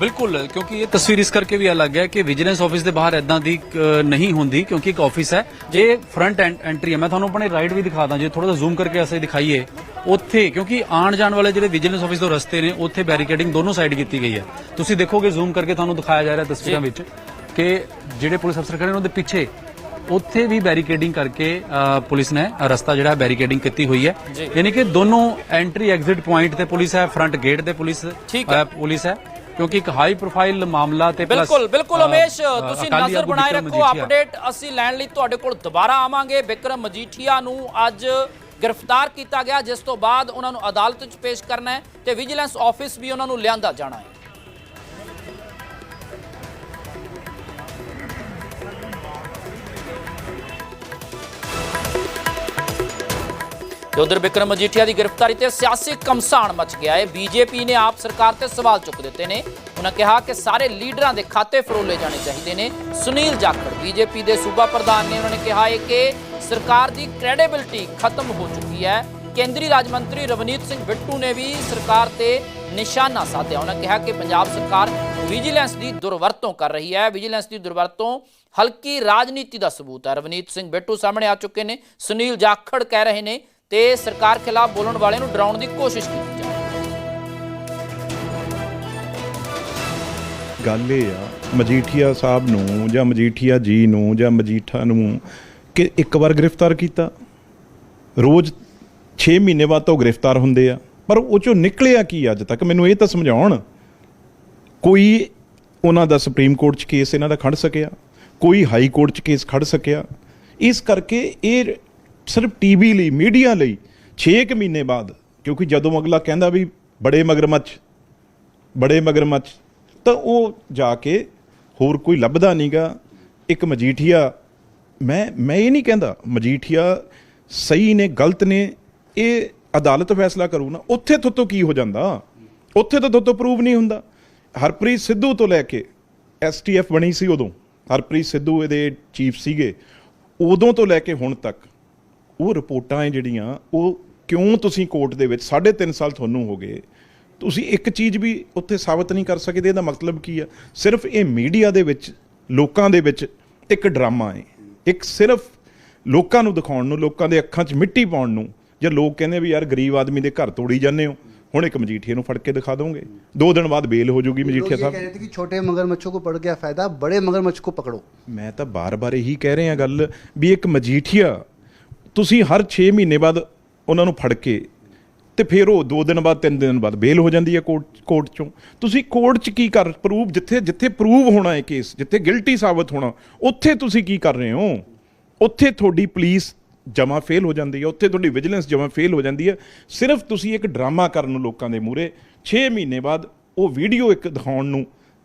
ਬਿਲਕੁਲ ਕਿਉਂਕਿ ਇਹ ਤਸਵੀਰ ਇਸ ਕਰਕੇ ਵੀ ਅਲੱਗ ਹੈ ਕਿ ਵਿਜੀਲੈਂਸ ਆਫਿਸ ਦੇ ਬਾਹਰ ਐਦਾਂ ਦੀ ਅ, ਨਹੀਂ ਹੁੰਦੀ ਕਿਉਂਕਿ ਇੱਕ ਆਫਿਸ ਹੈ। ਜੇ। ਫਰੰਟ ਐਂਟਰੀ ਹੈ। ਮੈਂ ਤੁਹਾਨੂੰ ਆਪਣੇ ਰਾਈਟ ਵੀ ਦਿਖਾਦਾ ਜੇ ਥੋੜਾ ਜਿਹਾ ਜ਼ੂਮ ਕਰਕੇ ਅਸੀਂ ਦਿਖਾਈਏ। ਉੱਥੇ ਕਿਉਂਕਿ ਆਉਣ ਜਾਣ ਵਾਲੇ ਜਿਹੜੇ ਵਿਜੀਲੈਂਸ ਆਫਿਸ ਤੋਂ ਰਸਤੇ ਨੇ ਉੱਥੇ ਬੈਰੀਕੇਡਿੰਗ ਦੋਨੋਂ ਸਾਈਡ ਕੀਤੀ ਗਈ ਹੈ। ਤੁਸੀਂ ਦੇਖੋਗੇ ਜ਼ੂਮ ਕਰਕੇ ਤੁਹਾਨੂੰ ਦਿਖਾਇਆ ਜਾ ਰਿਹਾ ਤਸਵੀਰਾਂ ਵਿੱਚ ਕਿ ਜਿਹੜੇ ਪੁਲਿਸ ਅਫਸਰ ਖੜੇ ਨੇ ਉਹਦੇ ਪਿੱਛੇ ਉੱਥੇ ਵੀ ਬੈਰੀਕੇਡਿੰਗ ਕਰਕੇ ਅ, ਪੁਲਿਸ ਨੇ ਰਸਤਾ ਜਿਹੜਾ ਬੈਰੀਕੇਡਿੰਗ ਕੀਤੀ ਹੋਈ ਹੈ। ਯਾਨੀ ਕਿ ਦੋਨੋਂ ਐਂਟਰੀ ਐਗਜ਼ਿਟ ਪੁਆਇੰਟ ਤੇ ਪੁਲਿਸ ਹੈ ਫਰੰਟ ਗੇਟ ਤੇ ਪੁਲਿਸ ਠੀਕ ਹੈ। ਅ, ਪੁਲਿਸ ਹੈ। ਕਿਉਂਕਿ ਇੱਕ ਹਾਈ ਪ੍ਰੋਫਾਈਲ ਮਾਮਲਾ ਤੇ ਬਿਲਕੁਲ ਬਿਲਕੁਲ ਅ, ਉਮੇਸ਼ ਅ, ਤੁਸੀਂ ਨਜ਼ਰ ਬਣਾਏ ਰੱਖੋ। ਅਪਡੇਟ ਅਸੀਂ ਲੈਣ ਲਈ ਤੁਹਾਡੇ ਕੋਲ ਦੁਬਾਰਾ ਆਵਾਂਗੇ ਵਿਕਰਮ ਮਜੀਠੀਆ ਨੂੰ ਅੱਜ ਗ੍ਰਿਫਤਾਰ ਕੀਤਾ ਗਿਆ ਜਿਸ ਤੋਂ ਬਾਅਦ ਉਹਨਾਂ ਨੂੰ ਅਦਾਲਤ ਵਿੱਚ ਪੇਸ਼ ਕਰਨਾ ਹੈ ਤੇ ਵਿਜੀਲੈਂਸ ਆਫਿਸ ਵੀ ਉਹਨਾਂ ਨੂੰ ਲਿਆਂਦਾ ਜਾਣਾ ਹੈ ਤੇ ਉਧਰ ਵਿਕਰਮ ਮਜੀਠੀਆ ਦੀ ਗ੍ਰਿਫਤਾਰੀ ਤੇ ਸਿਆਸੀ ਕਮਸਾਨ ਮਚ ਗਿਆ ਹੈ। ਬੀਜੇਪੀ ਨੇ ਆਪ ਸਰਕਾਰ ਤੇ ਸਵਾਲ ਚੁੱਕ ਦਿੱਤੇ ਨੇ। ਉਹਨਾਂ ਕਿਹਾ ਕਿ ਸਾਰੇ ਲੀਡਰਾਂ ਦੇ ਖਾਤੇ ਫਰੋਲੇ ਜਾਣੇ ਚਾਹੀਦੇ ਨੇ। ਸੁਨੀਲ ਜਾਖੜ, ਬੀਜੇਪੀ ਦੇ ਸੂਬਾ ਪ੍ਰਧਾਨ ਨੇ ਉਹਨਾਂ ਨੇ ਕਿਹਾ ਹੈ ਕਿ ਸਰਕਾਰ ਦੀ ਕ੍ਰੈਡੀਬਿਲਟੀ ਖਤਮ ਹੋ ਚੁੱਕੀ ਹੈ। ਕੇਂਦਰੀ ਰਾਜ ਮੰਤਰੀ ਰਵਨੀਤ ਸਿੰਘ ਬਿੱਟੂ ਨੇ ਵੀ ਸਰਕਾਰ ਤੇ ਨਿਸ਼ਾਨਾ ਸਾਧਿਆ। ਉਹਨਾਂ ਕਿਹਾ ਕਿ ਪੰਜਾਬ ਸਰਕਾਰ ਵਿਜੀਲੈਂਸ ਦੀ ਦੁਰਵਰਤੋਂ ਕਰ ਰਹੀ ਹੈ। ਵਿਜੀਲੈਂਸ ਦੀ ਦੁਰਵਰਤੋਂ ਹਲਕੀ ਰਾਜਨੀਤੀ ਦਾ ਸਬੂਤ ਹੈ। ਰਵਨੀਤ ਸਿੰਘ ਬਿੱਟੂ ਸਾਹਮਣੇ ਆ ਚੁੱਕੇ ਨੇ। ਸੁਨੀਲ ਜਾਖੜ ਕਹਿ ਰਹੇ ਨੇ ਤੇ ਸਰਕਾਰ ਖਿਲਾਫ ਬੋਲਣ ਵਾਲਿਆਂ ਨੂੰ ਡਰਾਉਣ ਦੀ ਕੋਸ਼ਿਸ਼ ਕੀਤੀ ਜਾ ਗੱਲ ਇਹ ਆ, ਮਜੀਠੀਆ ਸਾਹਿਬ ਨੂੰ ਜਾਂ ਮਜੀਠੀਆ ਜੀ ਨੂੰ ਜਾਂ ਮਜੀਠਾ ਨੂੰ ਕਿ ਇੱਕ ਵਾਰ ਗ੍ਰਿਫਤਾਰ ਕੀਤਾ? ਰੋਜ਼ 6 ਮਹੀਨੇ ਬਾਅਦ ਤੋਂ ਗ੍ਰਿਫਤਾਰ ਹੁੰਦੇ ਆ। ਪਰ ਉਹ ਚੋਂ ਨਿਕਲਿਆ ਕੀ ਅੱਜ ਤੱਕ? ਮੈਨੂੰ ਇਹ ਤਾਂ ਸਮਝਾਉਣ। ਕੋਈ ਉਹਨਾਂ ਦਾ ਸੁਪਰੀਮ ਕੋਰਟ 'ਚ ਕੇਸ ਇਹਨਾਂ ਦਾ ਖੜ ਸਕਿਆ? ਕੋਈ ਹਾਈ ਕੋਰਟ 'ਚ ਕੇਸ ਖੜ ਸਕਿਆ? ਇਸ ਕਰਕੇ ਇਹ ਸਿਰਫ ਟੀਵੀ ਲਈ, ਮੀਡੀਆ ਲਈ 6 ਕੁ ਮਹੀਨੇ ਬਾਅਦ, ਕਿਉਂਕਿ ਜਦੋਂ ਅਗਲਾ ਕਹਿੰਦਾ ਵੀ ਬੜੇ ਮਗਰਮੱਛ ਬੜੇ ਮਗਰਮੱਛ, ਤਾਂ ਉਹ ਜਾ ਕੇ ਹੋਰ ਕੋਈ ਲੱਭਦਾ ਨਹੀਂਗਾ। ਇੱਕ ਮਜੀਠੀਆ, ਮੈਂ ਮੈਂ ਇਹ ਨਹੀਂ ਕਹਿੰਦਾ, ਮਜੀਠੀਆ ਸਹੀ ਨੇ, ਗਲਤ ਨੇ, ਇਹ ਅਦਾਲਤ ਫੈਸਲਾ ਕਰੂ ਨਾ, ਉੱਥੇ ਤੋਂ ਕੀ ਹੋ ਜਾਂਦਾ? ਉੱਥੇ ਤੋਂ ਤੋਂ ਪ੍ਰੂਵ ਨਹੀਂ ਹੁੰਦਾ। ਹਰਪ੍ਰੀਤ ਸਿੱਧੂ ਤੋਂ ਲੈ ਕੇ ਐਸਟੀਐਫ ਬਣੀ ਸੀ ਉਦੋਂ। ਹਰਪ੍ਰੀਤ ਸਿੱਧੂ ਇਹਦੇ ਚੀਫ ਸੀਗੇ। ਉਦੋਂ ਤੋਂ ਲੈ ਕੇ ਹੁਣ ਤੱਕ ਉਹ ਰਿਪੋਰਟਾਂ ਹੈ ਜਿਹੜੀਆਂ ਉਹ ਕਿਉਂ ਤੁਸੀਂ ਕੋਰਟ ਦੇ ਵਿੱਚ 3.5 ਸਾਲ ਤੁਹਾਨੂੰ ਹੋ ਗਏ? ਤੁਸੀਂ ਇੱਕ ਚੀਜ਼ ਵੀ ਉੱਥੇ ਸਾਬਤ ਨਹੀਂ ਕਰ ਸਕਦੇ ਇਹਦਾ ਮਤਲਬ ਕੀ ਆ? ਸਿਰਫ ਇਹ ਮੀਡੀਆ ਦੇ ਵਿੱਚ ਲੋਕਾਂ ਦੇ ਵਿੱਚ ਇੱਕ ਡਰਾਮਾ ਹੈ ਇੱਕ ਸਿਰਫ ਲੋਕਾਂ ਨੂੰ ਦਿਖਾਉਣ ਨੂੰ ਲੋਕਾਂ ਦੇ ਅੱਖਾਂ 'ਚ ਮਿੱਟੀ ਪਾਉਣ ਨੂੰ ਜੇ ਲੋਕ ਕਹਿੰਦੇ ਵੀ ਯਾਰ ਗਰੀਬ ਆਦਮੀ ਦੇ ਘਰ ਤੋੜੀ ਜਾਂਦੇ ਹੋ ਹੁਣ ਇੱਕ ਮਜੀਠੀਏ ਨੂੰ ਫੜ ਕੇ ਦਿਖਾ ਦੋਗੇ। ਦੋ ਦਿਨ ਬਾਅਦ ਬੇਲ ਹੋ ਜਾਊਗੀ ਮਜੀਠੀਆ ਸਾਹਿਬ। ਕਹਿੰਦੇ ਕਿ ਛੋਟੇ ਮਗਰਮੱਛੋਂ ਕੋ ਪੜ ਗਿਆ ਫਾਇਦਾ ਬੜੇ ਮਗਰਮੱਛ ਕੋ ਪਕੜੋ। ਮੈਂ ਤਾਂ ਬਾਰ-ਬਾਰ ਇਹੀ ਕਹਿ ਰਿਹਾ ਗੱਲ ਵੀ ਇੱਕ ਮਜੀਠੀਆ ਤੁਸੀਂ ਹਰ 6 ਮਹੀਨੇ ਬਾਅਦ ਉਹਨਾਂ ਨੂੰ ਫੜ ਕੇ ਤੇ ਫਿਰ ਉਹ 2 ਦਿਨ ਬਾਅਦ 3 ਦਿਨ ਬਾਅਦ ਬੇਲ ਹੋ ਜਾਂਦੀ ਹੈ ਕੋਰਟ ਕੋਰਟ ਚੋਂ। ਤੁਸੀਂ ਕੋਰਟ 'ਚ ਕੀ ਕਰ ਪ੍ਰੂਵ ਜਿੱਥੇ ਜਿੱਥੇ ਪ੍ਰੂਵ ਹੋਣਾ ਹੈ ਕੇਸ ਜਿੱਥੇ ਗਿਲਟੀ ਸਾਬਤ ਹੋਣਾ, ਉੱਥੇ ਤੁਸੀਂ ਕੀ ਕਰ ਰਹੇ ਹੋ? ਉੱਥੇ ਤੁਹਾਡੀ ਪੁਲਿਸ ਜਮਾ ਫੇਲ ਹੋ ਜਾਂਦੀ ਹੈ, ਉੱਥੇ ਤੁਹਾਡੀ ਵਿਜੀਲੈਂਸ ਜਮਾ ਫੇਲ ਹੋ ਜਾਂਦੀ ਹੈ। ਸਿਰਫ ਤੁਸੀਂ ਇੱਕ ਡਰਾਮਾ ਕਰਨ ਨੂੰ ਲੋਕਾਂ ਦੇ ਮੂਹਰੇ 6 ਮਹੀਨੇ ਬਾਅਦ ਉਹ ਵੀਡੀਓ ਇੱਕ ਦਿਖਾਉਣ ਨੂੰ